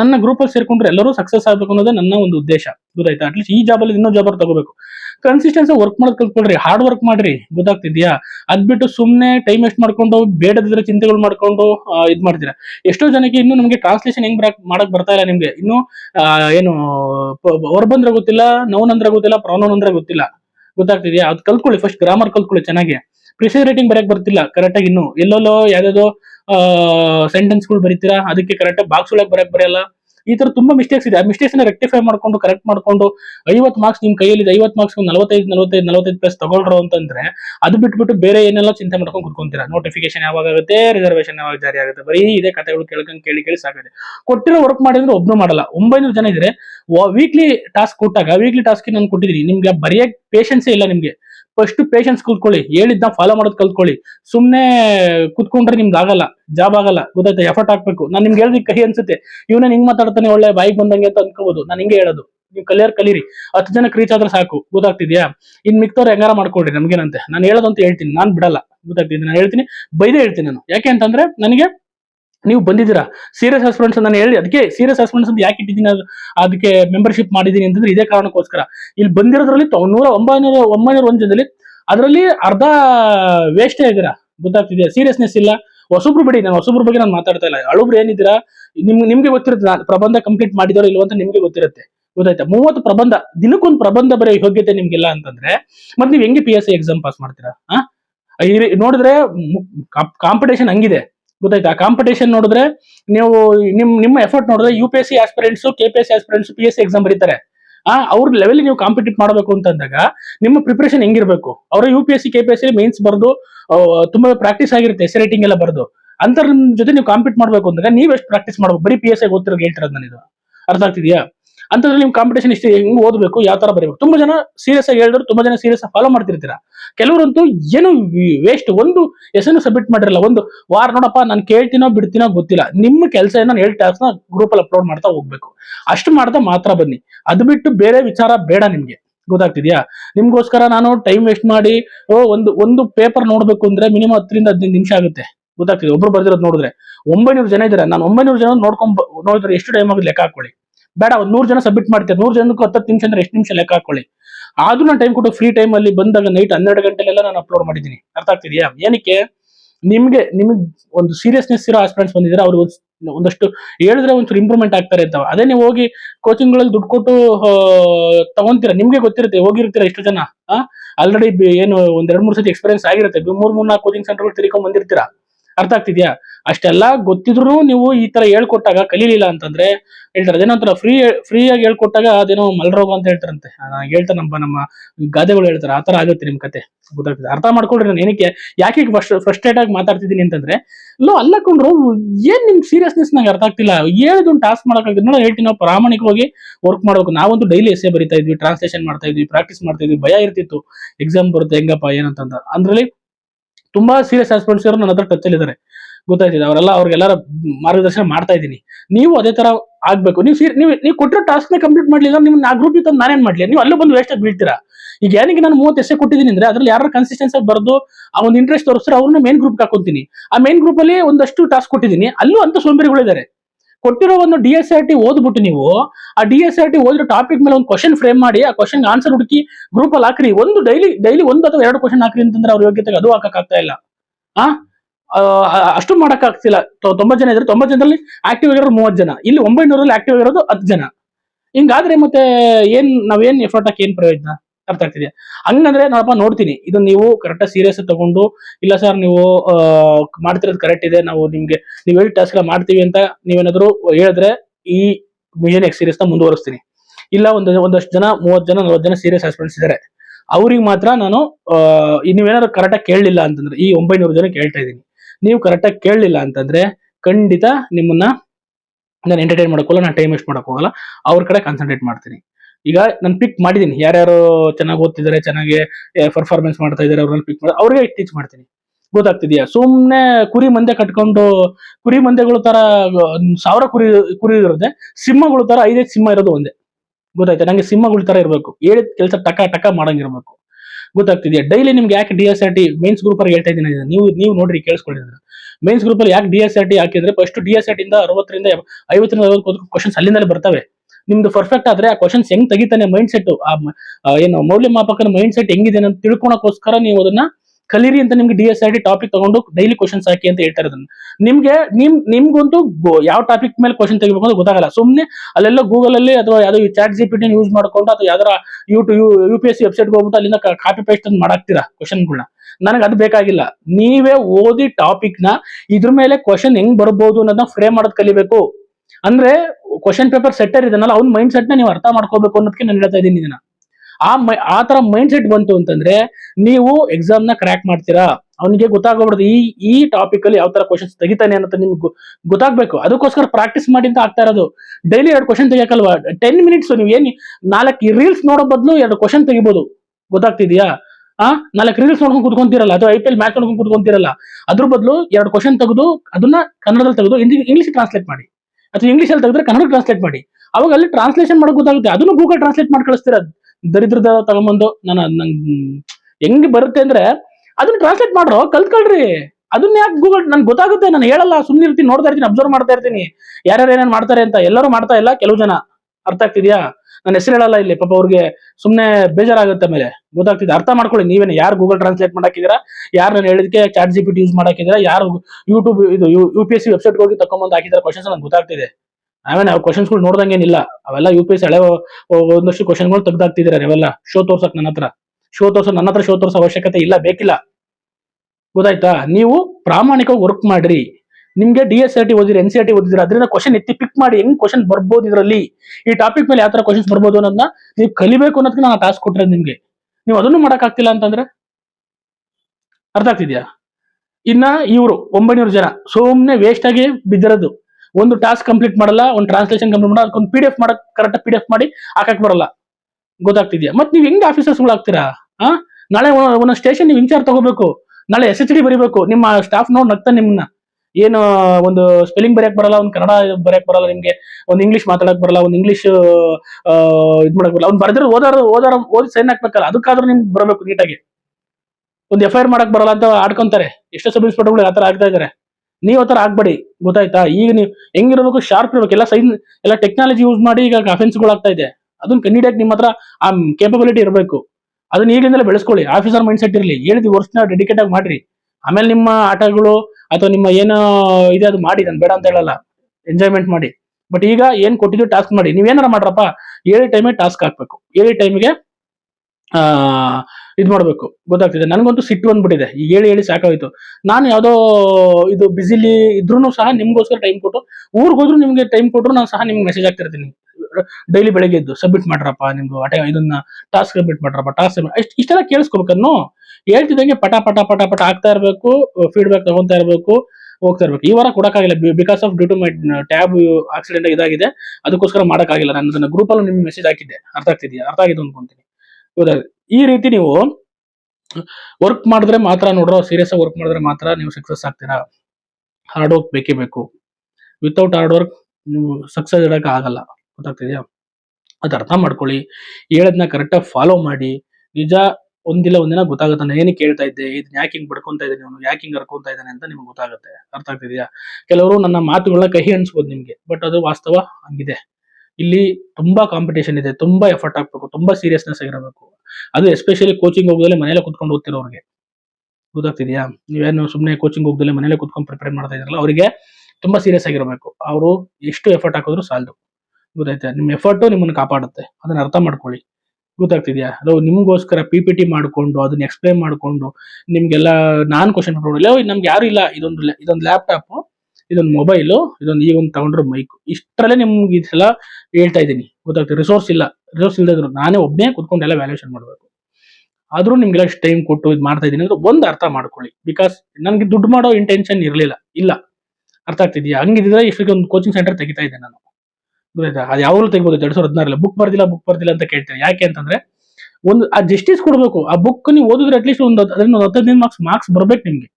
ನನ್ನ ಗ್ರೂಪಲ್ಲಿ ಸೇರ್ಕೊಂಡ್ರೆ ಎಲ್ಲರೂ ಸಕ್ಸಸ್ ಆಗಬೇಕು ಅನ್ನೋದೇ ನನ್ನ ಒಂದು ಉದ್ದೇಶ. ಗೊತ್ತಾಯ್ತಾ? ಅಟ್ಲೀಸ್ಟ್ ಈ ಜಾಬಲ್ಲಿ ಇನ್ನೂ ಜಾಬರ್ ತಗೋಬೇಕು. ಕನ್ಸಿಸ್ಟೆನ್ಸಿ ವರ್ಕ್ ಮಾಡೋದು ಕಲ್ತ್ಕೊಳ್ರಿ ಹಾರ್ಡ್ ವರ್ಕ್ ಮಾಡ್ರಿ, ಗೊತ್ತಾಗ್ತಿದ್ಯಾ? ಅದ್ ಬಿಟ್ಟು ಸುಮ್ನೆ ಟೈಮ್ ವೇಸ್ಟ್ ಮಾಡ್ಕೊಂಡು, ಬೇಡದಿದ್ರೆ ಚಿಂತೆಗಳು ಮಾಡ್ಕೊಂಡು ಇದು ಮಾಡ್ತೀರಾ. ಎಷ್ಟೋ ಜನಕ್ಕೆ ಇನ್ನು ನಮಗೆ ಟ್ರಾನ್ಸ್ಲೇಷನ್ ಹೆಂಗ್ ಮಾಡಕ್ ಬರ್ತಾ ಇಲ್ಲ ನಿಮ್ಗೆ. ಇನ್ನು ಏನು ವರ್ಬ್ ಅಂದ್ರೆ ಗೊತ್ತಿಲ್ಲ ನೌನ್ ಅಂದ್ರೆ ಗೊತ್ತಿಲ್ಲ ಪ್ರೊನೌನ್ ಅಂದ್ರೆ ಗೊತ್ತಿಲ್ಲ. ಗೊತ್ತಾಗ್ತಿದ್ಯಾ? ಅದ್ ಕಲ್ತ್ಕೊಳ್ಳಿ ಫಸ್ಟ್ ಗ್ರಾಮರ್ ಕಲ್ತ್ಕೊಳ್ಳಿ ಚೆನ್ನಾಗಿ. ಪ್ರಿಸೈಸ್ ರೈಟಿಂಗ್ ಬರೆಯಕ್ ಬರ್ತಿಲ್ಲ ಕರೆಕ್ಟ್ ಆಗಿ ಇನ್ನು. ಎಲ್ಲೆಲ್ಲೋ ಸೆಂಟೆನ್ಸ್ಗಳು ಬರೀತೀರಾ, ಅದಕ್ಕೆ ಕರೆಕ್ಟ್ ಬಾಕ್ಸ್ ಒಳಗೆ ಬರಕ್ ಬರಲ್ಲ ಈ ತರ ತುಂಬಾ ಮಿಸ್ಟೇಕ್ಸ್ ಇದೆ. ಆ ಮಿಸ್ಟೇಕ್ಸ್ ರೆಕ್ಟಿಫೈ ಮಾಡ್ಕೊಂಡು ಕರೆಕ್ಟ್ ಮಾಡ್ಕೊಂಡು ಐವತ್ ಮಾರ್ಕ್ಸ್ ನಿಮ್ ಕೈಯಲ್ಲಿ ಐವತ್ ಮಾರ್ಕ್ಸ್ ನಲವತ್ತೈದು ನಲವತ್ತೈದು ನಲವತ್ತೈದು ಪ್ಲಸ್ ತಗೊಳ್ರು ಅಂತಂದ್ರೆ ಅದು ಬಿಟ್ಬಿಟ್ಟು ಬೇರೆ ಏನೆಲ್ಲ ಚಿಂತೆ ಮಾಡ್ಕೊಂಡು ಕುತ್ಕೊಂತೀರಾ. ನೋಟಿಫಿಕೇಶನ್ ಯಾವಾಗ ಆಗುತ್ತೆ ರಿಸರ್ವೇಶನ್ ಯಾವಾಗ ಜಾರಿ ಆಗುತ್ತೆ. ಬರೀ ಇದೇ ಕಥೆಗಳು ಕೇಳ್ಕೊಂಡು ಕೇಳಿ ಕೇಳಿ ಸಾಕಾಗಿದೆ. ಕೊಟ್ಟಿರೋ ವರ್ಕ್ ಮಾಡಿದ್ರೆ ಒಬ್ರು ಮಾಡಲ್ಲ. ಒಂಬೈನೂರು ಜನ ಇದ್ರೆ ವೀಕ್ಲಿ ಟಾಸ್ಕ್ ಕೊಟ್ಟಾಗ ವೀಕ್ಲಿ ಟಾಸ್ಕ್ ನಾನು ಕೊಟ್ಟಿದ್ದೀನಿ. ನಿಮ್ಗೆ ಬರೆಯಕ್ ಪೇಷನ್ಸೇ ಇಲ್ಲ ನಿಮ್ಗೆ. ಫಸ್ಟ್ ಪೇಷನ್ಸ್ ಕೂತ್ಕೊಳ್ಳಿ, ಹೇಳಿದ್ದ ಫಾಲೋ ಮಾಡೋದು ಕಲ್ತ್ಕೊಳ್ಳಿ. ಸುಮ್ಮನೆ ಕುತ್ಕೊಂಡ್ರೆ ನಿಮ್ದು ಆಗಲ್ಲ ಜಾಬ್ ಆಗಲ್ಲ, ಗೊತ್ತಾಯ್ತಾ? ಎಫರ್ಟ್ ಹಾಕ್ಬೇಕು. ನಾನು ನಿಮ್ಗೆ ಹೇಳಿದ್ ಕಹಿ ಅನ್ಸುತ್ತೆ. ಇವನೇ ಹಿಂಗ್ ಮಾತಾಡ್ತಾನೆ, ಒಳ್ಳೆ ಬಾಯಿಗೆ ಬಂದಂಗೆ ಅಂತ ಅನ್ಕೋಬಹುದು ನಾನು ಹಿಂಗೆ ಹೇಳೋದು. ನೀವು ಕಲಿಯರ್ ಕಲೀರಿ. ಹತ್ತು ಜನಕ್ಕೆ ರೀಚ್ ಆದ್ರೆ ಸಾಕು. ಗೊತ್ತಾಗ್ತಿದ್ಯಾ? ಇನ್ ಮಿಕ್ತವ್ರು ಹೆಂಗಾರ ಮಾಡ್ಕೊಡ್ರಿ ನಮ್ಗೇನಂತೆ. ನಾನು ಹೇಳೋದಂತ ಹೇಳ್ತೀನಿ. ನಾನು ಬಿಡಲ್ಲ. ಗೊತ್ತಾಗ್ತಿದ್ದೆ ನಾನು ಹೇಳ್ತೀನಿ. ಬೈದೇ ಹೇಳ್ತೀನಿ ನಾನು. ಯಾಕೆ ಅಂತಂದ್ರೆ, ನನಗೆ ನೀವು ಬಂದಿದ್ದೀರಾ? ಸೀರಿಯಸ್ ಹಸ್ಬೆಂಡ್ಸ್ ನಾನು ಹೇಳಿ, ಅದಕ್ಕೆ ಸೀರಿಯಸ್ ಹಸ್ಬೆಂಡ್ಸ್ ಅಂತ ಯಾಕೆ ಇಟ್ಟಿದ್ದೀನಿ ಅದು? ಅದಕ್ಕೆ ಮೆಂಬರ್ಶಿಪ್ ಮಾಡಿದ್ದೀನಿ ಅಂತಂದ್ರೆ ಇದೇ ಕಾರಣಕ್ಕೋಸ್ಕರ. ಇಲ್ಲಿ ಬಂದಿರೋದ್ರಲ್ಲಿ ನೂರ ಒಂಬೈನೂರ ಒಂಬೈನೂರ ಒಂದು ಜನದಲ್ಲಿ, ಅದರಲ್ಲಿ ಅರ್ಧ ವೇಸ್ಟೇ ಇದ್ದೀರಾ ಗೊತ್ತಾಗ್ತಿದೆಯಾ ಸೀರಿಯಸ್ನೆಸ್ ಇಲ್ಲ. ಹೊಸಬ್ರು ಬಿಡಿ, ನಾನು ಹೊಸಬ್ರ ಬಗ್ಗೆ ನಾನು ಮಾತಾಡ್ತಾ ಇಲ್ಲ. ಅಳುಬ್ರು ಏನಿದ್ದೀರಾ? ನಿಮ್, ನಿಮ್ಗೆ ಗೊತ್ತಿರುತ್ತೆ, ನಾನು ಪ್ರಬಂಧ ಕಂಪ್ಲೀಟ್ ಮಾಡಿದಾರೋ ಇಲ್ವೋ ಅಂತ ನಿಮ್ಗೆ ಗೊತ್ತಿರುತ್ತೆ. ಗೊತ್ತಾಯ್ತಾ? ಮೂವತ್ತು ಪ್ರಬಂಧ, ದಿನಕ್ಕೊಂದು ಪ್ರಬಂಧ ಬರೋ ಯೋಗ್ಯತೆ ನಿಮ್ಗೆಲ್ಲ ಅಂತಂದ್ರೆ, ಮತ್ತೆ ನೀವು ಹೆಂಗೆ ಪಿ ಎಸ್ ಎಕ್ಸಾಮ್ ಪಾಸ್ ಮಾಡ್ತೀರಾ? ಆ? ನೋಡಿದ್ರೆ ಕಾಂಪಿಟೇಷನ್ ಹಂಗಿದೆ. ಗೊತ್ತಾಯ್ತಾ? ಕಾಂಪಿಟೇಷನ್ ನೋಡಿದ್ರೆ ನೀವು ನಿಮ್, ನಿಮ್ಮ ಎಫರ್ಟ್ ನೋಡಿದ್ರೆ U P S C aspirants K P S aspirants P S C exam ಬರೀತಾರೆ. ಆ, ಅವ್ರ ಲೆವೆಲ್ ನೀವು ಕಾಂಪಿಟೇಟ್ ಮಾಡಬೇಕು ಅಂತಂದಾಗ ನಿಮ್ಮ ಪ್ರಿಪರೇಷನ್ ಹೆಂಗಿರ್ಬೇಕು? ಅವರ U P S C K P S C mains ಬರ್ದು ತುಂಬಾ ಪ್ರಾಕ್ಟೀಸ್ ಆಗಿರುತ್ತೆ ಎಸ್ ರೈಟಿಂಗ್ ಎಲ್ಲ ಬರ್ದು. ಅಂತರ ಜೊತೆ ನೀವು ಕಾಂಪಿಟ್ ಮಾಡಬೇಕು ಅಂದಾಗ ನೀವ್ ಎಷ್ಟು ಪ್ರಾಕ್ಟೀಸ್ ಮಾಡಬೇಕು? ಬರೀ ಪಿ ಎಸ್ ಐ ಗೊತ್ತಿರೋ ಹೇಳ್ತಿರೋದು ನಾನು ಇದು ಅರ್ಥ ಆಗ್ತಿದ್ಯಾ? ಅಂತಂದ್ರೆ ನಿಮ್ ಕಾಂಪಿಟೇಷನ್ ಇಷ್ಟು ಹೆಂಗ್ ಓದಬೇಕು, ಯಾವ ತರ ಬರಬೇಕು? ತುಂಬಾ ಜನ ಸೀರಿಯಸ್ ಆಗಿ ಹೇಳಿದ್ರು, ತುಂಬಾ ಜನ ಸೀರಿಯಸ್ ಆಗಿ ಫಾಲೋ ಮಾಡ್ತಿರ್ತೀರ? ಕೆಲವರಂತೂ ಏನು ವೇಸ್ಟ್ ಒಂದು ಎಸನ್ನು ಸಬ್ಮಿಟ್ ಮಾಡಿರಲ್ಲ. ಒಂದು ವಾರ ನೋಡಪ್ಪ, ನಾನು ಕೇಳ್ತೀನೋ ಬಿಡ್ತೀನೋ ಗೊತ್ತಿಲ್ಲ. ನಿಮ್ಮ ಕೆಲಸ ಏನೋ ಹೇಳಿ ಟಾಸ್ಕ್ನ ಗ್ರೂಪ್ ಅಲ್ಲಿ ಅಪ್ಲೋಡ್ ಮಾಡ್ತಾ ಹೋಗ್ಬೇಕು. ಅಷ್ಟು ಮಾಡ್ತಾ ಮಾತ್ರ ಬನ್ನಿ. ಅದು ಬಿಟ್ಟು ಬೇರೆ ವಿಚಾರ ಬೇಡ ನಿಮ್ಗೆ. ಗೊತ್ತಾಗ್ತಿದ್ಯಾ? ನಿಮ್ಗೋಸ್ಕರ ನಾನು ಟೈಮ್ ವೇಸ್ಟ್ ಮಾಡಿ, ಓ, ಒಂದು ಒಂದು ಪೇಪರ್ ನೋಡ್ಬೇಕು ಅಂದ್ರೆ ಮಿನಿಮಮ್ ಹತ್ತರಿಂದ ಹದಿನೈದು ನಿಮಿಷ ಆಗುತ್ತೆ. ಗೊತ್ತಾಗ್ತಿದೆ? ಒಬ್ರು ಬರ್ದಿರೋದು ನೋಡಿದ್ರೆ. ಒಂಬೈನೂರು ಜನ ಇದ್ದಾರೆ. ನಾನು ಒಂಬೈನೂರು ಜನ ನೋಡ್ಕೊಂಡ್ ನೋಡಿದ್ರೆ ಎಷ್ಟು ಟೈಮ್ ಆಗುತ್ತೆ ಲೆಕ್ಕ ಹಾಕೊಳ್ಳಿ. ಬೇಡ, ಒಂದ್ ನೂರು ಜನ ಸಬ್ಮಿಟ್ ಮಾಡ್ತೀರಾ ನೂರು ಜನಕ್ಕೂ ಹತ್ತತ್ತು ನಿಮಿಷ ಅಂದ್ರೆ ಎಷ್ಟು ನಿಮಿಷ ಲೆಕ್ಕ ಹಾಕೊಳ್ಳಿ. ಆದ್ರೂ ನಾನು ಟೈಮ್ ಕೊಟ್ಟು ಫ್ರೀ ಟೈಮ್ ಅಲ್ಲಿ ಬಂದಾಗ ನೈಟ್ ಹನ್ನೆರಡು ಗಂಟೆಲೆಲ್ಲ ನಾನು ಅಪ್ಲೋಡ್ ಮಾಡಿದ್ದೀನಿ. ಅರ್ಥ ಆಗ್ತಿದೆಯಾ? ಏನಕ್ಕೆ? ನಿಮ್ಗೆ, ನಿಮಗೆ ಒಂದು ಸೀರಿಯಸ್ನೆಸ್ ಇರೋ ಆಸ್ಪಿರೆಂಟ್ಸ್ ಬಂದಿದ್ರೆ ಅವ್ರು ಒಂದಷ್ಟು ಹೇಳಿದ್ರೆ ಒಂಚೂರು ಇಂಪ್ರೂವ್ಮೆಂಟ್ ಆಗ್ತಾರೆ ಅಂತ. ಅದೇ ನೀವು ಹೋಗಿ ಕೋಚಿಂಗ್ಗಳಲ್ಲಿ ದುಡ್ಡು ಕೊಟ್ಟು ತಗೊಂತೀರ. ನಿಮ್ಗೆ ಗೊತ್ತಿರುತ್ತೆ, ಹೋಗಿರ್ತೀರ ಎಷ್ಟು ಜನ ಆಲ್ರೆಡಿ ಏನು, ಒಂದ್ ಮೂರ್ ಸತಿ ಎಕ್ಸ್ಪೀರಿಯನ್ಸ್ ಆಗಿರುತ್ತೆ. ಮೂರ್ ಮೂರ್ ನಾಲ್ಕು ಕೋಚಿಂಗ್ ಸೆಂಟರ್ಗಳು ತಿರ್ಕೊಂಡ್ ಬಂದಿರ್ತೀರಾ. ಅರ್ಥ ಆಗ್ತಿದ್ಯಾ? ಅಷ್ಟೆಲ್ಲ ಗೊತ್ತಿದ್ರು ನೀವು ಈ ತರ ಹೇಳ್ಕೊಟ್ಟಾಗ ಕಲೀಲಿಲ್ಲ ಅಂತಂದ್ರೆ ಹೇಳ್ತಾರೆ. ಅದೇನಂತಾರ ಫ್ರೀ ಫ್ರೀ ಆಗಿ ಹೇಳ್ಕೊಟ್ಟಾಗ ಅದೇನೋ ಮಲ್ರೋಗ ಅಂತ ಹೇಳ್ತಾರಂತೆ. ಹೇಳ್ತಾರೆ ನಮ್ಮ ನಮ್ಮ ಗಾದೆಗಳು ಹೇಳ್ತಾರೆ. ಆ ತರ ಆಗುತ್ತೆ ನಿಮ್ ಕತೆ. ಗೊತ್ತಾಗ್ತದೆ. ಅರ್ಥ ಮಾಡ್ಕೊಳ್ರಿ ನಾನು ಏನಕ್ಕೆ, ಯಾಕೆ ಫ್ರಸ್ಟ್ರೇಟ್ ಆಗಿ ಮಾತಾಡ್ತಿದ್ದೀನಿ ಅಂತಂದ್ರೆ, ಲೋ, ಅಲ್ಲಕೊಂಡ್ರು ಏನ್ ನಿಮ್ ಸೀರಿಯಸ್ನೆಸ್ ನಂಗೆ ಅರ್ಥ ಆಗ್ತಿಲ್ಲ. ಹೇಳಿದೊಂದು ಟಾಸ್ಕ್ ಮಾಡಕ್ಕಾಗುತ್ತೆ ನೋಡೋ, ಹೇಳ್ತೀನಿ, ನಾವು ಪ್ರಾಮಾಣಿಕವಾಗಿ ವರ್ಕ್ ಮಾಡ್ಬೇಕು. ನಾವಂತೂ ಡೈಲಿ ಎಸ್ಸೆ ಬರಿತಾ ಇದ್ವಿ ಟ್ರಾನ್ಸ್ಲೇಷನ್ ಮಾಡ್ತಾ ಇದ್ವಿ ಪ್ರಾಕ್ಟೀಸ್ ಮಾಡ್ತಾ ಇದ್ವಿ. ಭಯ ಇರ್ತಿತ್ತು. ಎಕ್ಸಾಮ್ ಬರುತ್ತೆ, ಹೆಂಗಪ್ಪ ಏನಂತಂದ ಅಂದ್ರಲ್ಲಿ ತುಂಬಾ ಸೀರಿಯಸ್ ಆಸ್ಪಿರೆಂಟ್ಸ್ ಇರೋ ನನ್ನ ಹತ್ರ ಟಚ್ ಅಲ್ಲಿ ಇದ್ದಾರೆ ಗೊತ್ತಾಯ್ತಿದೆ ಅವರೆಲ್ಲ, ಅವ್ರಿಗೆಲ್ಲರ ಮಾರ್ಗದರ್ಶನ ಮಾಡ್ತಾ ಇದ್ದೀನಿ. ನೀವು ಅದೇ ತರ ಆಗ್ಬೇಕು. ನೀವು ನೀವು ನೀವು ಕೊಟ್ಟಿರೋ ಟಾಸ್ಕ್ನ ಕಂಪ್ಲೀಟ್ ಮಾಡ್ಲಿಲ್ಲ ನಿಮ್ ಆ ಗ್ರೂಪ್ ತಂದು ನಾನೇನ್ ಮಾಡ್ಲಿ? ನೀವು ಅಲ್ಲೇ ಬಂದು ವೇಸ್ಟ್ ಆಗಿ ಬೀಳ್ತೀರಾ? ಈಗ ಏನಕ್ಕೆ ನಾನು ಮೂವತ್ತು ಎಸ್ಸೆ ಕೊಟ್ಟಿದ್ದೀನಿ ಅಂದ್ರೆ ಅದ್ರಲ್ಲಿ ಯಾರು ಕನ್ಸಿಸ್ಟೆನ್ಸ್ ಆಗಿ ಬರೆದು ಆ ಒಂದು ಇಂಟ್ರೆಸ್ಟ್ ತೋರಿಸ್ತಾರೆ ಅವ್ರನ್ನ ಮೇನ್ ಗ್ರೂಪ್ ಹಾಕೊಂತೀನಿ. ಆ ಮೇನ್ ಗ್ರೂಪ್ ಅಲ್ಲಿ ಒಂದಷ್ಟು ಟಾಸ್ಕ್ ಕೊಟ್ಟಿದ್ದೀನಿ. ಅಲ್ಲೂ ಅಂತ ಸೋಂಬೇರಿಗಳಿದ್ದಾರೆ ಕೊಟ್ಟಿರೋ ಒಂದು ಡಿ ಎಸ್ ಆರ್ ಟಿ ಓದ್ಬಿಟ್ಟು ನೀವು, ಆ ಡಿ ಎಸ್ ಆರ್ ಟಿ ಓದಿರೋ ಟಾಪಿಕ್ ಮೇಲೆ ಒಂದು ಕ್ವಶನ್ ಫ್ರೇಮ್ ಮಾಡಿ, ಆ ಕ್ವಶನ್ ಆನ್ಸರ್ ಹುಡುಕಿ ಗ್ರೂಪ್ ಅಲ್ಲಿ ಹಾಕ್ರಿ. ಒಂದು ಡೈಲಿ ಡೈಲಿ ಒಂದು ಅಥವಾ ಎರಡು ಕ್ವಶನ್ ಹಾಕ್ರಿ ಅಂತಂದ್ರೆ ಅವ್ರ ಯೋಗ್ಯತೆಗೆ ಅದು ಹಾಕಕ್ ಆಗ್ತಾ ಇಲ್ಲ. ಆ? ಅಷ್ಟು ಮಾಡಕ್ ಆಗ್ತಿಲ್ಲ ತೊ- ತೊಂಬತ್ ಜನ ಇದ್ರೆ ತೊಂಬತ್ ಜನರಲ್ಲಿ ಆಕ್ಟಿವ್ ಆಗಿರೋರು ಮೂವತ್ ಜನ. ಇಲ್ಲಿ ಒಂಬೈನೂರಲ್ಲಿ ಆಕ್ಟಿವ್ ಆಗಿರೋದು ಹತ್ತು ಜನ. ಹಿಂಗಾದ್ರೆ ಮತ್ತೆ ಏನ್, ನಾವೇನ್ ಎಫರ್ಟ್ ಹಾಕಿ ಏನ್ ಪ್ರಯೋಜನ? ಅರ್ಥ ಆಗ್ತಿದೆ ಹಂಗಂದ್ರೆ ನಾನಪ್ಪ ನೋಡ್ತೀನಿ, ಇದು ನೀವು ಕರೆಕ್ಟ್ ಸೀರಿಯಸ್ ತಗೊಂಡು, ಇಲ್ಲ ಸರ್ ನೀವು ಮಾಡ್ತಿರೋದು ಕರೆಕ್ಟ್ ಇದೆ, ನಾವು ನಿಮ್ಗೆ, ನೀವು ಹೇಳಿ ಟಾಸ್ಕ್ ಮಾಡ್ತೀವಿ ಅಂತ ನೀವೇನಾದ್ರು ಹೇಳಿದ್ರೆ ಈ ಮಿಷನ್ ಎಕ್ಸ್ ಸೀರಿಯಸ್ನ ಮುಂದುವರಿಸ್ತೀನಿ. ಇಲ್ಲ ಒಂದು, ಒಂದಷ್ಟು ಜನ ಮೂವತ್ತು ಜನ ನಲವತ್ತು ಜನ ಸೀರಿಯಸ್ ಆಸ್ಪಿರೆಂಟ್ಸ್ ಇದ್ದಾರೆ ಅವ್ರಿಗೆ ಮಾತ್ರ ನಾನು ನೀವೇನಾದ್ರು ಕರೆಕ್ಟಾಗಿ ಕೇಳಲಿಲ್ಲ ಅಂತಂದ್ರೆ, ಈ ಒಂಬೈನೂರು ಜನ ಕೇಳ್ತಾ ಇದ್ದೀನಿ. ನೀವು ಕರೆಕ್ಟಾಗಿ ಕೇಳಲಿಲ್ಲ ಅಂತಂದ್ರೆ, ಖಂಡಿತ ನಿಮ್ಮನ್ನ ನಾನು ಎಂಟರ್ಟೈನ್ ಮಾಡಕ್ ನಾನು ಟೈಮ್ ವೇಸ್ಟ್ ಮಾಡೋಕ್ಕೋಗಲ್ಲ ಅವ್ರ ಕಡೆ ಕಾನ್ಸಂಟ್ರೇಟ್ ಮಾಡ್ತೀನಿ. ಈಗ ನಾನು ಪಿಕ್ ಮಾಡಿದೀನಿ. ಯಾರ್ಯಾರು ಚೆನ್ನಾಗಿ ಓದ್ತಿದ್ದಾರೆ ಚೆನ್ನಾಗಿ ಪರ್ಫಾರ್ಮೆನ್ಸ್ ಮಾಡ್ತಾ ಇದ್ದಾರೆ ಅವ್ರನ್ನ ಪಿಕ್ ಮಾಡಿ, ಅವ್ರಿಗೆ ಟೀಚ್ ಮಾಡ್ತೀನಿ. ಗೊತ್ತಾಗ್ತಿದ್ಯಾ? ಸುಮ್ನೆ ಕುರಿ ಮಂದೆ ಕಟ್ಕೊಂಡು, ಕುರಿ ಮಂದೆಗಳ ತರ ಸಾವಿರ ಕುರಿ ಕುರಿ ಇರುತ್ತೆ. ಸಿಂಹಗಳ ತರ ಐದೈದು ಸಿಂಹ ಇರೋದು ಒಂದೇ. ಗೊತ್ತಾಯ್ತಾ? ನಂಗೆ ಸಿಂಹಗಳ ತರ ಇರಬೇಕು. ಹೇಳಿದ ಕೆಲಸ ಟಕ ಟಕ ಮಾಡಂಗಿರ್ಬೇಕು. ಗೊತ್ತಾಗ್ತಿದ್ಯಾ? ಡೈಲಿ ನಿಮ್ಗೆ ಯಾಕೆ D S R T mains group ಅಲ್ಲಿ ಹೇಳ್ತಾ ಇದ್ದೀನಿ. ನೀವು ನೀವು ನೋಡ್ರಿ ಕೇಳಿಸ್ಕೊಂಡಿದ್ರೆ ಮೇನ್ಸ್ ಗ್ರೂಪ್ ಅಲ್ಲಿ ಯಾಕೆ ಡಿ ಎಸ್ ಆರ್ ಟಿ ಹಾಕಿದ್ರೆ first D S R T ಇಂದ ಅರವತ್ತರಿಂದ ಐವತ್ತರಿಂದ ಅರವತ್ತು ಕ್ವಶನ್ಸ್ ಅಲ್ಲಿಂದಲೇ ಬರ್ತವೆ. ನಿಮ್ದು ಪರ್ಫೆಕ್ಟ್ ಆದ್ರೆ ಆ ಕ್ವಶನ್ಸ್ ಹೆಂಗ್ ತೆಗಿತಾನೆ ಮೈಂಡ್ ಸೆಟ್ ಏನು ಮೌಲ್ಯಮಾಪಕನ ಮೈಂಡ್ ಸೆಟ್ ಹೆಂಗಿದೆ ಅಂತ ತಿಳ್ಕೊಳಕೋಸ್ಕರ ನೀವು ಅದನ್ನ ಕಲೀರಿ ಅಂತ ನಿಮ್ಗೆ D S R T topic ತಗೊಂಡು ಡೈಲಿ ಕ್ವಶನ್ಸ್ ಹಾಕಿ ಅಂತ ಹೇಳ್ತಾರೆ ಅದನ್ನ ನಿಮ್ಗೆ, ನಿಮ್, ನಿಮ್ಗಂತೂ ಯಾವ ಟಾಪಿಕ್ ಮೇಲೆ ಕ್ವಶನ್ ತೆಗಿಬೇಕು ಅಂತ ಗೊತ್ತಾಗಲ್ಲ. ಸುಮ್ನೆ ಅಲ್ಲೆಲ್ಲ ಗೂಗಲ್ ಅಲ್ಲಿ ಅಥವಾ ಯಾವ್ದೋ chat G P T use ಮಾಡ್ಕೊಂಡು ಅಥವಾ ಯಾವ್ದಾರ YouTube U P S C website ಹೋಗ್ಬಿಟ್ಟು ಅಲ್ಲಿಂದ ಕಾಪಿ ಪೇಸ್ಟ್ ಅಂತ ಮಾಡಾಕ್ತೀರಾ ಕ್ವಶನ್ಗಳನ್ನ ನನಗೆ ಅದು ಬೇಕಾಗಿಲ್ಲ. ನೀವೇ ಓದಿ ಟಾಪಿಕ್ನ ಇದ್ರ ಮೇಲೆ ಕ್ವಶನ್ ಹೆಂಗ್ ಬರ್ಬೋದು ಅನ್ನೋದನ್ನ ಫ್ರೇಮ್ ಮಾಡೋದ್ ಕಲಿಬೇಕು. ಅಂದ್ರೆ ಕ್ವಶನ್ ಪೇಪರ್ ಸೆಟ್ಟರ್ ಇದನ್ನಲ್ಲ, ಅವ್ನ ಮೈಂಡ್ ಸೆಟ್ನ ನೀವು ಅರ್ಥ ಮಾಡ್ಕೋಬೇಕು ಅನ್ನೋದಕ್ಕೆ ನಾನು ಹೇಳ್ತಾ ಇದ್ದೀನಿ ಇದನ್ನ. ಆ ಮೈ- ಆ ತರ ಮೈಂಡ್ ಸೆಟ್ ಬಂತು ಅಂತಂದ್ರೆ ನೀವು ಎಕ್ಸಾಮ್ನ ಕ್ರ್ಯಾಕ್ ಮಾಡ್ತೀರಾ? ಅವನಿಗೆ ಗೊತ್ತಾಗೋಗ್ಬಿಡುದು ಈ ಈ ಟಾಪಿಕ್ ಅಲ್ಲಿ ಯಾವ ತರ ಕ್ವಶನ್ಸ್ ತೆಗಿತಾನೆ ಅನ್ನೋದು ನಿಮ್ಗೆ ಗೊತ್ತಾಗ್ಬೇಕು. ಅದಕ್ಕೋಸ್ಕರ ಪ್ರಾಕ್ಟೀಸ್ ಮಾಡಿ ಅಂತ ಆಗ್ತಾ ಇರೋದು. ಡೈಲಿ ಎರಡು ಕ್ವಶನ್ ತೆಗಿಯಕಲ್ವಾ? ಟೆನ್ ಮಿನಿಟ್ಸ್ ನೀವು ಏನ್, ನಾಲ್ಕು ರೀಲ್ಸ್ ನೋಡೋ ಬದಲು ಎರಡು ಕ್ವಶನ್ ತೆಗಿಬಹುದು ಗೊತ್ತಾಗ್ತಿದ್ಯಾ? ಆ, ನಾಲ್ಕು ರೀಲ್ಸ್ ನೋಡ್ಕೊಂಡು ಕುತ್ಕೊಂತಿರಲ್ಲ, ಅಥವಾ ಐ ಪಿ ಎಲ್ ಮ್ಯಾಚ್ ನೋಡ್ಕೊಂಡು ಕುತ್ಕೊಂತಿರಲ್ಲ, ಅದ್ರ ಬದಲು ಎರಡು ಕ್ವಶನ್ ತೆಗೆದು, ಅದನ್ನ ಕನ್ನಡದಲ್ಲಿ ತೆಗೆದು ಇಂಗ್ಲಿಷ್ ಟ್ರಾನ್ಸ್ಲೇಟ್ ಮಾಡಿ. ಅಥವಾ ಇಂಗ್ಲಿಷ್ ಅಲ್ಲಿ ತೆಗೆದ್ರೆ ಕನ್ನಡ ಟ್ರಾನ್ಸ್ಲೇಟ್ ಮಾಡಿ. ಅವಾಗ ಅಲ್ಲಿ ಟ್ರಾನ್ಸ್ಲೇಷನ್ ಮಾಡೋಕೆ ಗೊತ್ತಾಗುತ್ತೆ. ಅದನ್ನು ಗೂಗಲ್ ಟ್ರಾನ್ಸ್ಲೇಟ್ ಮಾಡಿ ಕಳಿಸ್ತೀರ. ದರಿದ್ರದ ತಗೊಂಬಂದು ನಾನು ನಂಗ್ ಹೆಂಗ್ ಬರುತ್ತೆ ಅಂದ್ರೆ ಅದನ್ನ ಟ್ರಾನ್ಸ್ಲೇಟ್ ಮಾಡ್ರೋ, ಕಲ್ತ್ಕೊಳ್ರಿ. ಅದನ್ನ ಯಾಕೆ ಗೂಗಲ್ ನನ್ಗೆ ಗೊತ್ತಾಗುತ್ತೆ. ನಾನು ಹೇಳಲ್ಲ ಸುಮ್ಮನೆ ಇರ್ತೀನಿ ನೋಡ್ತಾ ಇರ್ತೀನಿ ಅಬ್ಸರ್ವ್ ಮಾಡ್ತಾ ಇರ್ತೀನಿ. ಯಾರ್ಯಾರು ಏನೇನ್ ಮಾಡ್ತಾರೆ ಅಂತ ಎಲ್ಲರೂ ಮಾಡ್ತಾ ಇಲ್ಲ, ಕೆಲವು ಜನ. ಅರ್ಥ ಆಗ್ತಿದ್ಯಾ? ನನ್ನ ಹೆಸರು ಹೇಳಲ್ಲ ಇಲ್ಲಿ, ಪಾಪ ಅವ್ರಿಗೆ ಸುಮ್ಮನೆ ಬೇಜಾರಾಗುತ್ತೆ ಮೇಲೆ. ಗೊತ್ತಾಗ್ತಿದೆ. ಅರ್ಥ ಮಾಡ್ಕೊಳ್ಳಿ, ನೀವೇನು ಯಾರು ಗೂಗಲ್ ಟ್ರಾನ್ಸ್ಲೇಟ್ ಮಾಡಾಕಿದ್ದೀರಾ? ಯಾರು ನಾನು ಹೇಳಿದಕ್ಕೆ ಚಾಟ್ ಜಿ ಪಿ ಯೂಸ್ ಮಾಡಾಕಿದ್ದೀರಾ? ಯಾರು ಯೂಟ್ಯೂಬ್ ಇದು U P S C website ಹೋಗಿ ತಕೊಂಬಂದು ಹಾಕಿದ್ರೆ ಕ್ವಶನ್ಸ್ ನಂಗೆ ಗೊತ್ತಾಗ್ತಿದೆ. ಆಮೇಲೆ ಆ ಕ್ವಶನ್ಸ್ಗಳು ನೋಡ್ದಂಗೇನಿಲ್ಲ. ಅವೆಲ್ಲ ಯು ಪಿ ಎಸ್ ಹಳೆ ಒಂದಷ್ಟು ಕ್ವಶನ್ಗಳು ತೆಗ್ದಾಕ್ತಿದ್ದಾರೆ ಅವೆಲ್ಲ ಶೋ ತೋರ್ಸಕ್ ನನ್ನ ಹತ್ರ. ಶೋ ತೋರ್ಸೋ, ನನ್ನ ಹತ್ರ ಶೋ ತೋರ್ಸೋ ಅವಶ್ಯಕತೆ ಇಲ್ಲ, ಬೇಕಿಲ್ಲ. ಗೊತ್ತಾಯ್ತಾ? ನೀವು ಪ್ರಾಮಾಣಿಕವಾಗಿ ವರ್ಕ್ ಮಾಡ್ರಿ. ನಿಮ್ಗೆ ಡಿ ಎಸ್ ಆರ್ ಟಿ ಓದಿದ್ರೆ ಎನ್ ಸಿ ಆರ್ ಟಿ ಓದಿದ್ರೆ, ಅದರಿಂದ ಕ್ವಶನ್ ಎತ್ತಿ ಪಿಕ್ ಮಾಡಿ ಹೆಂಗ್ ಕ್ವಶನ್ ಬರ್ಬೋದು ಇದರಲ್ಲಿ? ಈ ಟಾಪಿಕ್ ಮೇಲೆ ಯಾವ ತರ ಕ್ವಶನ್ಸ್ ಬರ್ಬೋದು ಅನ್ನೋದನ್ನ ನೀವು ಕಲಿಬೇಕು ಅನ್ನೋದಕ್ಕೆ ನಾನು ಟಾಸ್ಕ್ ಕೊಟ್ಟಿರೋದು ನಿಮ್ಗೆ. ನೀವು ಅದನ್ನು ಮಾಡಕ್ ಆಗ್ತಿಲ್ಲ ಅಂತಂದ್ರೆ ಅರ್ಥ ಆಗ್ತಿದ್ಯಾ? ಇನ್ನ ಇವರು, ಒಂಬೈನೂರು ಜನ ಸುಮ್ಮನೆ ವೇಸ್ಟ್ ಆಗಿ ಬಿದ್ದಿರೋದು. ಒಂದು ಟಾಸ್ಕ್ ಕಂಪ್ಲೀಟ್ ಮಾಡಲ್ಲ, ಒಂದು ಟ್ರಾನ್ಸ್ಲೇಷನ್ ಕಂಪ್ಲೀಟ್ ಮಾಡಲ್ಲ, ಅದಕ್ಕೊಂದು ಪಿ ಡಿ ಎಫ್ ಮಾಡಕ್ ಕರೆಕ್ಟ್ ಪಿ ಡಿ ಎಫ್ ಮಾಡಿ ಹಾಕಕ್ ಬರಲ್ಲ. ಗೊತ್ತಾಗ್ತಿದ್ಯಾ? ಮತ್ತೆ ನೀವು ಹೆಂಗ್ ಆಫೀಸರ್ಸ್ಗಳು ಆಗ್ತೀರಾ ಆ? ನಾಳೆ ಒಂದೊಂದು ಸ್ಟೇಷನ್ ನೀವು ಇನ್ಚಾರ್ಜ್ ತಗೋಬೇಕು. ನಾಳೆ ಎಸ್ ಎಚ್ ಡಿ ಬರೀಬೇಕು. ನಿಮ್ಮ ಸ್ಟಾಫ್ ನೋಡಿ ನಗ್ತಾನೆ ನಿಮ್ಮನ್ನ. ಏನು, ಒಂದು ಸ್ಪೆಲ್ಲಿಂಗ್ ಬರೆಯಕ್ ಬರಲ್ಲ, ಒಂದು ಕನ್ನಡ ಬರೆಯಕ್ ಬರಲ್ಲ, ನಿಮ್ಗೆ ಒಂದು ಇಂಗ್ಲಿಷ್ ಮಾತಾಡಕ್ ಬರಲ್ಲ, ಒಂದು ಇಂಗ್ಲಿಷ್ ಇದ್ ಮಾಡಕ್ ಬರಲ್ಲ. ಅವ್ನು ಬರೆದ್ರೆ ಓದಾರ ಓದಾರ, ಓದಿ ಸೈನ್ ಹಾಕ್ಬೇಕಲ್ಲ, ಅದಕ್ಕಾದ್ರೂ ನಿಮ್ಗೆ ಬರಬೇಕು ನೀಟಾಗಿ ಒಂದು ಎಫ್ ಐ ಆರ್ ಮಾಡಕ್ ಬರಲ್ಲ ಅಂತ ಆಡ್ಕೊಂತಾರೆ. ಎಷ್ಟೋ ಸಬ್ ಇನ್ಸ್ಪೆಕ್ಟರ್ಗಳು ಆ ತರ ಆಗ್ತಾ ಇದಾರೆ. ನೀವು ಆತರ ತರ ಆಗ್ಬೇಡಿ, ಗೊತ್ತಾಯ್ತಾ? ಈಗ ನೀವು ಹೆಂಗಿರ್ಬೇಕು ಶಾರ್ಪ್ ಇರ್ಬೇಕು, ಎಲ್ಲ ಸೈನ್ ಎಲ್ಲ ಟೆಕ್ನಾಲಜಿ ಯೂಸ್ ಮಾಡಿ ಈಗ ಅಫೆನ್ಸ್ಗಳು ಆಗ್ತಾ ಇದೆ. ಅದನ್ನ ಕಂಡಿಡಿಯಕ್ ನಿಮ್ಮ ಹತ್ರ, ಆ ಕೇಪಬಿಲಿಟಿ ಇರಬೇಕು. ಅದನ್ನ ಈಗಿಂದಲೇ ಬೆಳೆಸ್ಕೊಳ್ಳಿ. ಆಫೀಸರ್ ಮೈಂಡ್ ಸೆಟ್ ಇರಲಿ ಹೇಳಿದ್ವಿ ವರ್ಷನ ಡೆಡಿಕೇಟ್ ಆಗಿ ಮಾಡ್ರಿ. ಆಮೇಲೆ ನಿಮ್ಮ ಆಟಗಳು ಅಥವಾ ನಿಮ್ಮ ಏನೋ ಇದೆ ಅದು ಮಾಡಿ ನಾನು ಬೇಡ ಅಂತ ಹೇಳಲ್ಲ. ಎಂಜಾಯ್ಮೆಂಟ್ ಮಾಡಿ. ಬಟ್ ಈಗ ಏನ್ ಕೊಟ್ಟಿದ್ದು ಟಾಸ್ಕ್ ಮಾಡಿ. ನೀವೇನಾರ ಮಾಡ್ರಪ್ಪ, ಹೇಳಿ ಟೈಮಿಗೆ ಟಾಸ್ಕ್ ಹಾಕ್ಬೇಕು. ಹೇಳಿ ಟೈಮಿಗೆ ಆ, ಇದ್ ಮಾಡ್ಬೇಕು. ಗೊತ್ತಾಗ್ತಿದೆ? ನನಗಂತೂ ಸಿಟ್ಟು ಬಂದ್ಬಿಟ್ಟಿದೆ. ಈಗ ಹೇಳಿ ಹೇಳಿ ಸಾಕಾಯ್ತು. ನಾನು ಯಾವ್ದೋ ಇದು ಬಿಸಿಲಿ ಇದ್ರೂ ಸಹ ನಿಮ್ಗೋಸ್ಕರ ಟೈಮ್ ಕೊಟ್ಟು ಊರ್ಗೋದ್ರು ನಿಮ್ಗೆ ಟೈಮ್ ಕೊಟ್ಟರು ನಾನು ಸಹ ನಿಮ್ಗೆ ಮೆಸೇಜ್ ಆಗ್ತಿರ್ತೀನಿ ಡೈಲಿ ಬೆಳಗ್ಗೆ ಎದ್ದು ಸಬ್ಮಿಟ್ ಮಾಡ್ರಪ್ಪ, ನಿಮ್ದು ಅಟೆ ಇದನ್ನ ಟಾಸ್ಕ್ ಸಬ್ಮಿಟ್ ಮಾಡ್ರಪ್ಪ ಟಾಸ್ಕ್ ಇಷ್ಟ, ಇಷ್ಟೆಲ್ಲ ಕೇಳಿಸ್ಕೋಬೇಕನ್ನು ಹೇಳ್ತಿದ್ದಂಗೆ ಪಟ ಪಟ ಪಟ ಪಟ ಆಗ್ತಾ ಇರಬೇಕು ಫೀಡ್ಬ್ಯಾಕ್ ತಗೊಂತಾ ಇರಬೇಕು, ಹೋಗ್ತಾ ಇರ್ಬೇಕು. ಈ ವಾರ ಕೊಡಕ್ಕಾಗಿಲ್ಲ because of due to my tab accident ಇದಾಗಿದೆ, ಅದಕ್ಕೋಸ್ಕರ ಮಾಡೋಕ್ಕಾಗಿಲ್ಲ. ನಾನು ಅದನ್ನ ಗ್ರೂಪ್ ಅಲ್ಲೂ ನಿಮ್ಗೆ ಮೆಸೇಜ್ ಹಾಕಿದ್ದೆ. ಅರ್ಥ ಆಗ್ತಿದ್ಯಾ? ಅರ್ಥ ಆಗಿದೆ ಅನ್ಕೊಂತೀನಿ. ಈ ರೀತಿ ನೀವು ವರ್ಕ್ ಮಾಡಿದ್ರೆ ಮಾತ್ರ ನೋಡ್ರೋ ಸೀರಿಯಸ್ ಆಗಿ ವರ್ಕ್ ಮಾಡಿದ್ರೆ ಮಾತ್ರ ನೀವು ಸಕ್ಸಸ್ ಆಗ್ತೀರಾ? ಹಾರ್ಡ್ ವರ್ಕ್ ಬೇಕೇ ಬೇಕು. ವಿತೌಟ್ ಹಾರ್ಡ್ ವರ್ಕ್ ನೀವು ಸಕ್ಸಸ್ ಇಡಕ್ಕೆ ಆಗಲ್ಲ. ಗೊತ್ತಾಗ್ತಿದ್ಯಾ? ಅದು ಅರ್ಥ ಮಾಡ್ಕೊಳ್ಳಿ. ಹೇಳದ್ನ ಕರೆಕ್ಟಾಗಿ ಫಾಲೋ ಮಾಡಿ. ನಿಜ ಒಂದಿಲ್ಲ ಒಂದಿನ ಗೊತ್ತಾಗುತ್ತೆ. ನಾನು ಏನಕ್ಕೆ ಹೇಳ್ತಾ ಇದ್ದೆ? ಇದನ್ನ ಯಾಕೆ ಹಿಂಗ್ ಬಡ್ಕೊಂತ ಇದ್ದಾನೆ ಅವನು? ಯಾಕೆ ಹಿಂಗ್ ಹರ್ಕೊಂತ ಇದ್ದಾನೆ ಅಂತ ನಿಮ್ಗೆ ಗೊತ್ತಾಗುತ್ತೆ. ಅರ್ಥ ಆಗ್ತಿದೆಯಾ? ಕೆಲವರು ನನ್ನ ಮಾತುಗಳನ್ನ ಕಹಿ ಅನ್ಸ್ಬೋದು ನಿಮ್ಗೆ. ಬಟ್ ಅದು ವಾಸ್ತವ ಹಂಗಿದೆ. ಇಲ್ಲಿ ತುಂಬಾ ಕಾಂಪಿಟೇಷನ್ ಇದೆ. ತುಂಬಾ ಎಫರ್ಟ್ ಹಾಕ್ಬೇಕು ತುಂಬಾ ಸೀರಿಯಸ್ನೆಸ್ ಆಗಿರಬೇಕು. ಅದು ಎಸ್ಪೆಷಲಿ ಕೋಚಿಂಗ್ ಹೋಗೋದಲ್ಲೇ ಮನೇಲೆ ಕುತ್ಕೊಂಡು ಓದ್ತಿರೋರಿಗೆ. ಗೊತ್ತಾಗ್ತಿದೆಯಾ? ನೀವೇನು ಸುಮ್ಮನೆ ಕೋಚಿಂಗ್ ಹೋಗ್ದಲ್ಲೇ ಮನೇಲೆ ಕುತ್ಕೊಂಡು ಪ್ರಿಪೇರ್ ಮಾಡ್ತಾ ಇದ್ರಲ್ಲ ಅವರಿಗೆ ತುಂಬಾ ಸೀರಿಯಸ್ ಆಗಿರಬೇಕು. ಅವರು ಎಷ್ಟು ಎಫರ್ಟ್ ಹಾಕಿದ್ರು ಸಾಲದು. ಗೊತ್ತಾಯ್ತಾ? ನಿಮ್ಮ ಎಫರ್ಟ್ ನಿಮ್ಮನ್ನು ಕಾಪಾಡುತ್ತೆ. ಅದನ್ನ ಅರ್ಥ ಮಾಡ್ಕೊಳ್ಳಿ. ಗೊತ್ತಾಗ್ತಿದ್ಯಾ? ಅದು ನಿಮಗೋಸ್ಕರ ಪಿ ಪಿ ಟಿ ಮಾಡ್ಕೊಂಡು, ಅದನ್ನ ಎಕ್ಸ್ಪ್ಲೈನ್ ಮಾಡ್ಕೊಂಡು, ನಿಮ್ಗೆಲ್ಲ ನಾನ್ ಕ್ವಶನ್ ಇಲ್ಲ ನಮ್ಗೆ ಯಾರು ಇಲ್ಲ, ಇದೊಂದು ಇದೊಂದು ಲ್ಯಾಪ್ಟಾಪು ಇದೊಂದು ಮೊಬೈಲು ಇದೊಂದು ಈ ಒಂದು ತಗೊಂಡ್ರೆ ಮೈಕ್ ಇಷ್ಟರಲ್ಲೇ ನಿಮ್ಗೆ ಇದೆಲ್ಲ ಹೇಳ್ತಾ ಇದ್ದೀನಿ. ಗೊತ್ತಾಗ್ತದೆ? ರಿಸೋರ್ಸ್ ಇಲ್ಲ. ರಿಸೋರ್ಸ್ ಇಲ್ಲದಿದ್ರು ನಾನೇ ಒಬ್ಬನೇ ಕುತ್ಕೊಂಡು ಎಲ್ಲ ವ್ಯಾಲ್ಯೂಷನ್ ಮಾಡಬೇಕು. ಆದ್ರೂ ನಿಮ್ಗೆಲ್ಲ ಟೈಮ್ ಕೊಟ್ಟು ಇದು ಮಾಡ್ತಾ ಇದ್ದೀನಿ ಅಂದ್ರೆ ಒಂದು ಅರ್ಥ ಮಾಡ್ಕೊಳ್ಳಿ. ಬಿಕಾಸ್ ನನಗೆ ದುಡ್ಡು ಮಾಡೋ ಇಂಟೆನ್ಷನ್ ಇರಲಿಲ್ಲ. ಇಲ್ಲ. ಅರ್ಥ ಆಗ್ತಿದ್ಯಾ? ಹಂಗಿದ್ರೆ ಇಷ್ಟಕ್ಕೆ ಒಂದು ಕೋಚಿಂಗ್ ಸೆಂಟರ್ ತೆಗಿತಾ ಇದ್ದೆ ನಾನು. ಗೊತ್ತಾಯ್ತಾ? ಅದು ಯಾವಾಗಲೂ ತೆಗಿಬೋದು ಎರಡ್ ಸಾವಿರದ ಹದಿನಾರಲ್ಲಿ ಬುಕ್ ಬರ್ದಿಲ್ಲ ಬುಕ್ ಬರ್ದಿಲ್ಲ ಅಂತ ಕೇಳ್ತಾರೆ? ಯಾಕೆ ಅಂತಂದ್ರೆ ಒಂದು, ಆ ಜಸ್ಟಿಸ್ ಕೊಡಬೇಕು. ಆ ಬುಕ್ ನೀವು ಓದಿದ್ರೆ ಅಟ್ಲೀಸ್ಟ್ ಒಂದು ಅದರಿಂದ ಒಂದು ಹತ್ತದಿನ ಮಾರ್ಕ್ಸ್ ಮಾರ್ಕ್ಸ್ ಬರ್ಬೇಕು ನಿಮ್ಗೆ.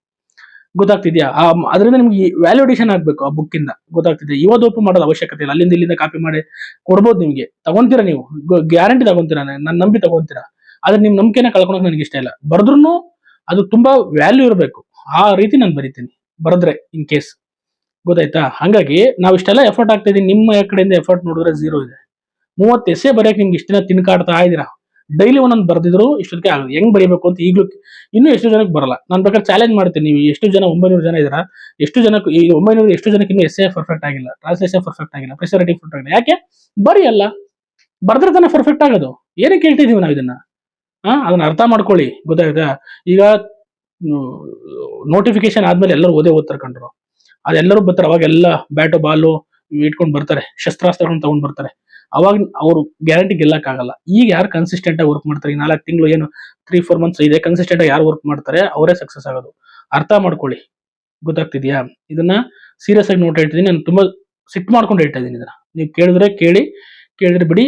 ಗೊತ್ತಾಗ್ತಿದ್ಯಾ? ಆ, ಅದರಿಂದ ನಿಮ್ಗೆ ವ್ಯಾಲ್ಯೂಡೇಷನ್ ಆಗ್ಬೇಕು ಆ ಬುಕ್ ಇಂದ. ಗೊತ್ತಾಗ್ತಿದೆ? ಇವತ್ತು ಓಪನ್ ಮಾಡೋದು ಅವಶ್ಯಕತೆ ಇಲ್ಲ. ಅಲ್ಲಿಂದ ಇಲ್ಲಿಂದ ಕಾಪಿ ಮಾಡಿ ಕೊಡ್ಬೋದು ನಿಮ್ಗೆ. ತಗೊಂತೀರಾ ನೀವು? ಗ್ಯಾರಂಟಿ ತಗೊಂತೀರಾ? ನಾನು ನಂಬಿ ತಗೊಂತೀರಾ? ಆದ್ರೆ ನಿಮ್ ನಂಬಿಕೆನ ಕಳ್ಕೊಳಕ್ ನನಗೆ ಇಷ್ಟ ಇಲ್ಲ. ಬರೆದ್ರು ಅದು ತುಂಬಾ ವ್ಯಾಲ್ಯೂ ಇರಬೇಕು. ಆ ರೀತಿ ನಾನು ಬರಿತೀನಿ. ಬರೆದ್ರೆ ಇನ್ ಕೇಸ್ ಗೊತ್ತಾಯ್ತಾ? ಹಾಗಾಗಿ ನಾವು ಇಷ್ಟೆಲ್ಲ ಎಫರ್ಟ್ ಆಗ್ತಾ ಇದೀನಿ. ನಿಮ್ಮ ಕಡೆಯಿಂದ ಎಫರ್ಟ್ ನೋಡಿದ್ರೆ ಝೀರೋ ಇದೆ. ಮೂವತ್ತು ಎಸೆ ಬರೆಯಕ್ಕೆ ನಿಮ್ಗೆ ಇಷ್ಟು ದಿನ ತಿನ್ಕಾಡ್ತಾ ಇದ್ದೀರಾ ಡೈಲಿ ಒಂದೊಂದು ಬರೆದಿದ್ರು ಇಷ್ಟೊತ್ತಿಗೆ ಆಗೋದು. ಹೆಂಗ್ ಬರೀಬೇಕು ಅಂತ ಈಗಲೂ ಇನ್ನೂ ಎಷ್ಟು ಜನಕ್ಕೆ ಬರಲ್ಲ. ನಾನು ಬೇಕಾದ್ರೆ ಚಾಲೆಂಜ್ ಮಾಡ್ತೀನಿ ನೀವು. ಎಷ್ಟು ಜನ ಒಂಬೈನೂರು ಜನ ಇದ್ದೀರಾ? ಎಷ್ಟು ಜನಕ್ಕೆ ಈ ಒಂಬೈನೂರು ಎಷ್ಟು ಜನಕ್ಕೆ ಇನ್ನೂ ಎಸ್ ಪರ್ಫೆಕ್ಟ್ ಆಗಿಲ್ಲ. ಟ್ರಾನ್ಸ್ಲೇಷನ್ ಪರ್ಫೆಕ್ಟ್ ಆಗಿಲ್ಲ. ಪ್ರೆಸರೇಟಿವ್ ಪರ್ಫೆಕ್ಟ್ ಆಗಿಲ್ಲ. ಯಾಕೆ? ಅಲ್ಲ. ಬರ್ದ್ರೆ ತಾನೇ ಪರ್ಫೆಕ್ಟ್ ಆಗೋದು. ಏನಕ್ಕೆ ಹೇಳ್ತಿದೀವಿ ನಾವು ಇದನ್ನ? ಹಾ ಅದನ್ನ ಅರ್ಥ ಮಾಡ್ಕೊಳ್ಳಿ. ಗೊತ್ತಾಯ್ತಾ? ಈಗ ನೋಟಿಫಿಕೇಶನ್ ಆದ್ಮೇಲೆ ಎಲ್ಲರೂ ಓದೇ ಓದ್ತಾರೆ ಕಂಡ್ರು. ಅದೆಲ್ಲರೂ ಬರ್ತಾರೆ. ಅವಾಗ ಎಲ್ಲ ಬ್ಯಾಟು, ಬಾಲು ಇಟ್ಕೊಂಡು ಬರ್ತಾರೆ. ಶಸ್ತ್ರಾಸ್ತ್ರಗಳನ್ನ ತಗೊಂಡ್ ಬರ್ತಾರೆ. ಅವಾಗ ಅವರು ಗ್ಯಾರಂಟಿ ಗೆಲ್ಲಕ್ಕಾಗಲ್ಲ. ಈಗ ಯಾರು ಕನ್ಸಿಸ್ಟೆಂಟ್ ಆಗಿ ವರ್ಕ್ ಮಾಡ್ತಾರೆ? ಈ ನಾಲ್ಕು ತಿಂಗಳು ಏನು ತ್ರೀ ಫೋರ್ ಮಂತ್ಸ್ ಇದೆ ಕನ್ಸಿಸ್ಟೆಂಟ್ ಆಗಿ ಯಾರು ವರ್ಕ್ ಮಾಡ್ತಾರೆ, ಅವರೇ ಸಕ್ಸಸ್ ಆಗೋದು. ಅರ್ಥ ಮಾಡ್ಕೊಳ್ಳಿ. ಗೊತ್ತಾಗ್ತಿದ್ಯಾ? ಇದನ್ನ ಸೀರಿಯಸ್ ಆಗಿ ನೋಡ್ತಾ ಇರ್ತೀನಿ ನಾನು ತುಂಬಾ ಸಿಟ್ ಮಾಡ್ಕೊಂಡು ಹೇಳ್ತಾ ಇದ್ದೀನಿ ಇದನ್ನ. ನೀವು ಕೇಳಿದ್ರೆ ಕೇಳಿ, ಕೇಳಿದ್ರೆ ಬಿಡಿ.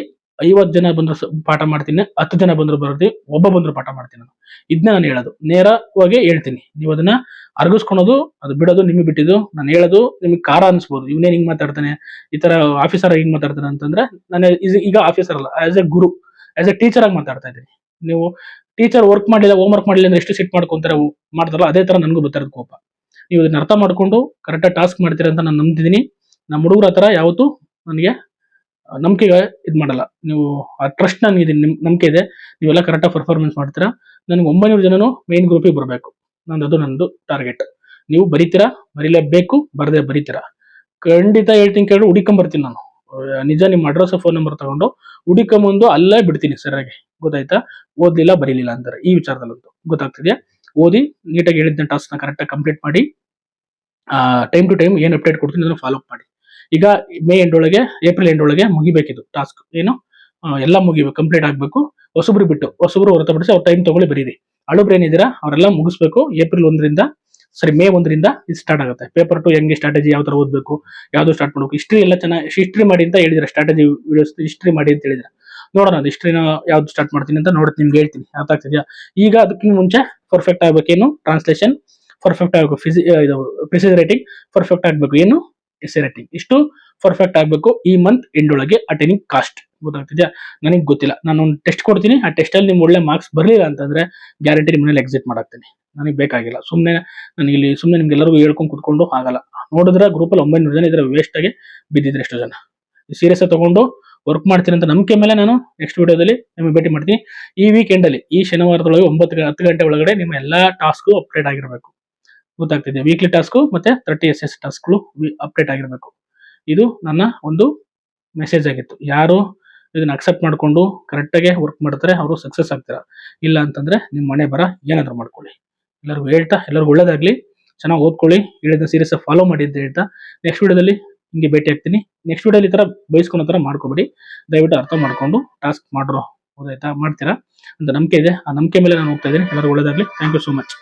ಐವತ್ತು ಜನ ಬಂದ್ರು ಪಾಠ ಮಾಡ್ತೀನಿ, ಹತ್ತು ಜನ ಬಂದ್ರು ಬರ್ತೀನಿ ಒಬ್ಬ ಬಂದ್ರು ಪಾಠ ಮಾಡ್ತೀನಿ ನಾನು. ಇದನ್ನ ನಾನು ಹೇಳೋದು, ನೇರವಾಗಿ ಹೇಳ್ತೀನಿ. ನೀವು ಅದನ್ನ ಅರ್ಗಿಸ್ಕೊಳೋದು, ಅದು ಬಿಡೋದು, ನಿಮಗೆ ಬಿಟ್ಟಿದ್ದು, ನಾನು ಹೇಳೋದು, ನಿಮಗೆ ಕಾರ ಅನ್ಸ್ಬೋದು. ಇವನೇನ್ ಹಿಂಗ್ ಮಾತಾಡ್ತಾನೆ, ಈ ತರ ಆಫೀಸರ್ ಹಿಂಗ್ ಮಾತಾಡ್ತಾನೆ ಅಂತಂದ್ರೆ, ನಾನು ಈಗ ಆಫೀಸರ್ ಅಲ್ಲ as a guru as a teacher ಆಗಿ ಮಾತಾಡ್ತಾ ಇದ್ದೀನಿ. ನೀವು ಟೀಚರ್ ವರ್ಕ್ ಮಾಡಿಲ್ಲ ಹೋಮ್ ವರ್ಕ್ ಮಾಡಿಲ್ಲ ಅಂದ್ರೆ ಎಷ್ಟು ಸಿಟ್ ಮಾಡ್ಕೊಂತಾರೆ ಮಾಡ್ತಾರಲ್ಲ, ಅದೇ ತರ ನನಗೂ ಬರ್ತಾ ಕೋಪ. ನೀವು ಇದನ್ನ ಅರ್ಥ ಮಾಡ್ಕೊಂಡು ಕರೆಕ್ಟಾಗಿ ಟಾಸ್ಕ್ ಮಾಡ್ತೀರಾ ಅಂತ ನಾನು ನಂಬಿದೀನಿ ನಮ್ಮ ಹುಡುಗರ ಹತ್ರ ಯಾವತ್ತೂ ನನಗೆ ನಂಬಿಕೆಗೆ ಇದು ಮಾಡಲ್ಲ. ನೀವು ಆ ಟ್ರಸ್ಟ್ ನನಗೆ ಇದೆ ನಿಮ್, ನಂಬಿಕೆ ಇದೆ. ನೀವೆಲ್ಲ ಕರೆಕ್ಟಾಗಿ ಪರ್ಫಾರ್ಮೆನ್ಸ್ ಮಾಡ್ತೀರಾ. ನನಗೆ ಒಂಬೈನೂರು ಜನನು ಮೇನ್ ಗ್ರೂಪಿಗೆ ಬರಬೇಕು. ನಂದು ಅದು ನಂದು ಟಾರ್ಗೆಟ್ ನೀವು ಬರೀತೀರಾ? ಬರೀಲೇಬೇಕು, ಬರದೇ ಬರೀತೀರಾ? ಖಂಡಿತ ಹೇಳ್ತೀನಿ ಕೇಳಿ ಹುಡಿಕೊಂಬರ್ತೀನಿ ನಾನು. ನಿಜ ನಿಮ್ಮ ಅಡ್ರೆಸ್ ಫೋನ್ ನಂಬರ್ ತಗೊಂಡು ಹುಡಿಕೊಂಬಂದು ಅಲ್ಲೇ ಬಿಡ್ತೀನಿ ಸರಿಯಾಗಿ. ಗೊತ್ತಾಯ್ತಾ? ಓದ್ಲಿಲ್ಲ, ಬರೀಲಿಲ್ಲ ಅಂತಾರೆ. ಈ ವಿಚಾರದಲ್ಲಂತೂ. ಗೊತ್ತಾಗ್ತಿದ್ಯಾ? ಓದಿ ನೀಟಾಗಿ ಹೇಳಿದ್ದ ಟಾಸ್ಕ್ನ ಕರೆಕ್ಟಾಗಿ ಕಂಪ್ಲೀಟ್ ಮಾಡಿ ಟೈಮ್ ಟು ಟೈಮ್ ಏನು ಅಪ್ಡೇಟ್ ಕೊಡ್ತೀನಿ ಅದನ್ನು ಫಾಲೋ ಅಪ್ ಮಾಡಿ. ಈಗ ಮೇ ಎಂಡ್ ಒಳಗೆ ಏಪ್ರಿಲ್ ಎಂಡ್ ಒಳಗೆ ಮುಗಿಬೇಕಿದು ಟಾಸ್ಕ್ ಏನು? ಎಲ್ಲ ಮುಗಿಬೇಕು ಕಂಪ್ಲೀಟ್ ಆಗಬೇಕು. ಹೊಸಬ್ರು ಬಿಟ್ಟು, ಹೊಸಬ್ರು ಹೊರತುಪಡಿಸಿ ಅವ್ರ ಟೈಮ್ ತಗೊಳ್ಳಿ ಬರೀರಿ. ಅಳುಬ್ರು ಏನಿದ್ದೀರಾ, ಅವರೆಲ್ಲ ಮುಗಿಸ್ಬೇಕು. ಏಪ್ರಿಲ್ ಒಂದರಿಂದ ಸರಿ ಮೇ ಒಂದರಿಂದ ಇದು ಸ್ಟಾರ್ಟ್ ಆಗುತ್ತೆ. ಪೇಪರ್ ಟು ಹೆಂಗೆ ಸ್ಟ್ರಾಟಜಿ ಯಾವ ಥರ ಓದಬೇಕು, ಯಾವ್ದು ಸ್ಟಾರ್ಟ್ ಮಾಡಬೇಕು. ಹಿಸ್ಟ್ರಿ ಎಲ್ಲ ಚೆನ್ನಾಗಿ ಹಿಸ್ಟ್ರಿ ಮಾಡಿ ಅಂತ ಹೇಳಿದ್ರೆ ಸ್ಟ್ರಾಟಜಿ ವಿಡಿಯೋಸ್ ಹಿಸ್ಟ್ರಿ ಮಾಡಿ ಅಂತ ಹೇಳಿದ್ರೆ. ನೋಡೋಣ ಅದು ಹಿಸ್ಟ್ರಿನ ಯಾವ್ದು ಸ್ಟಾರ್ಟ್ ಮಾಡ್ತೀನಿ ಅಂತ ನೋಡ್ತೀನಿ ನಿಮ್ಗೆ ಹೇಳ್ತೀನಿ. ಅರ್ಥ ಆಗ್ತಿದ್ಯಾ? ಈಗ ಅದಕ್ಕಿಂತ ಮುಂಚೆ ಪರ್ಫೆಕ್ಟ್ ಆಗಬೇಕೇನು? ಟ್ರಾನ್ಸ್ಲೇಷನ್ ಪರ್ಫೆಕ್ಟ್ ಆಗಬೇಕು ಫಿಸಿ ಇದು ಪ್ರಿಸೈಸ್ ರೈಟಿಂಗ್ ಪರ್ಫೆಕ್ಟ್ ಆಗಬೇಕು. ಏನು? ಎಸ್ ಇಷ್ಟು ಪರ್ಫೆಕ್ಟ್ ಆಗಬೇಕು ಈ ಮಂತ್ ಎಂಡ್ ಒಳಗೆ ಅಟೆನಿಂಗ್ ಕಾಸ್ಟ್ ಗೊತ್ತಾಗ್ತಿದ್ಯಾ? ನನಗೆ ಗೊತ್ತಿಲ್ಲ. ನಾನು ಒಂದು ಟೆಸ್ಟ್ ಕೊಡ್ತೀನಿ. ಆ ಟೆಸ್ಟ್ ಅಲ್ಲಿ ನಿಮ್ಗೆ ಒಳ್ಳೆ ಮಾರ್ಕ್ಸ್ ಬರಲಿಲ್ಲ ಅಂತಂದ್ರೆ ಗ್ಯಾರಂಟಿ ನಿಮ್ಮನೇಲಿ ಎಕ್ಸಿಟ್ ಮಾಡಾಕ್ತೀನಿ. ನನಗೆ ಬೇಕಾಗಿಲ್ಲ. ಸುಮ್ಮನೆ ನನಗೆ ಇಲ್ಲಿ ಸುಮ್ಮನೆ ನಿಮ್ಗೆಲ್ಲರಿಗೂ ಹೇಳ್ಕೊಂಡು ಕುತ್ಕೊಂಡು ಆಗಲ್ಲ. ನೋಡಿದ್ರೆ ಗ್ರೂಪಲ್ಲಿ ಒಂಬೈನೂರು ಜನ ಇದ್ರೆ ವೇಸ್ಟ್ ಆಗಿ ಬಿದ್ದಿದ್ರೆ ಎಷ್ಟು ಜನ. ಸೀರಿಯಸ್ ತಗೊಂಡು ವರ್ಕ್ ಮಾಡ್ತೀನಿ ಅಂತ ನಂಬಿಕೆ ಮೇಲೆ ನಾನು ನೆಕ್ಸ್ಟ್ ವಿಡಿಯೋದಲ್ಲಿ ನಿಮಗೆ ಭೇಟಿ ಮಾಡ್ತೀನಿ. ಈ ವೀಕೆಂಡಲ್ಲಿ ಈ ಶನಿವಾರದೊಳಗೆ ಒಂಬತ್ತು ಹತ್ತು ಗಂಟೆ ಒಳಗಡೆ ನಿಮ್ಮ ಎಲ್ಲ ಟಾಸ್ಕು ಅಪ್ಡೇಟ್ ಆಗಿರಬೇಕು. ಗೊತ್ತಾಗ್ತಿದೆ. ವೀಕ್ಲಿ ಟಾಸ್ಕು ಮತ್ತೆ ತರ್ಟಿ ಎಸ್ ಎಸ್ ಟಾಸ್ಕ್ಗಳು ಅಪ್ಡೇಟ್ ಆಗಿರಬೇಕು. ಇದು ನನ್ನ ಒಂದು ಮೆಸೇಜ್ ಆಗಿತ್ತು. ಯಾರು ಇದನ್ನ ಅಕ್ಸೆಪ್ಟ್ ಮಾಡ್ಕೊಂಡು ಕರೆಕ್ಟಾಗಿ ವರ್ಕ್ ಮಾಡ್ತಾರೆ, ಅವರು ಸಕ್ಸಸ್ ಆಗ್ತಾರೆ? ಇಲ್ಲ ಅಂತಂದ್ರೆ ನಿಮ್ಮ ಮನೆ ಬರ, ಏನಾದ್ರು ಮಾಡ್ಕೊಳ್ಳಿ. ಎಲ್ಲರಿಗೂ ಹೇಳ್ತಾ, ಎಲ್ಲರಿಗೂ ಒಳ್ಳೇದಾಗಲಿ. ಚೆನ್ನಾಗಿ ಓದ್ಕೊಳ್ಳಿ. ಹೇಳಿದ ಸೀರಿಯಸ್ ಫಾಲೋ ಮಾಡಿ ಹೇಳ್ತಾ ನೆಕ್ಸ್ಟ್ ವಿಡಿಯೋದಲ್ಲಿ ಹಿಂಗೆ ಭೇಟಿ ಆಗ್ತೀನಿ. ನೆಕ್ಸ್ಟ್ ವಿಡಿಯೋಲಿ ಈ ಥರ ಬಯಸ್ಕೊಂಡ ಥರ ಮಾಡ್ಕೊಬೇಡಿ. ದಯವಿಟ್ಟು ಅರ್ಥ ಮಾಡ್ಕೊಂಡು ಟಾಸ್ಕ್ ಮಾಡ್ರೋ. ಹೌದಾಯ್ತಾ ಮಾಡ್ತೀರಾ? ಅಂತ ನಂಬಿಕೆ ಇದೆ. ಆ ನಂಬಿಕೆ ಮೇಲೆ ನಾನು ಹೋಗ್ತಾ ಇದ್ದೀನಿ. ಎಲ್ಲರಿಗೂ ಒಳ್ಳೇದಾಗ್ಲಿ. Thank you so much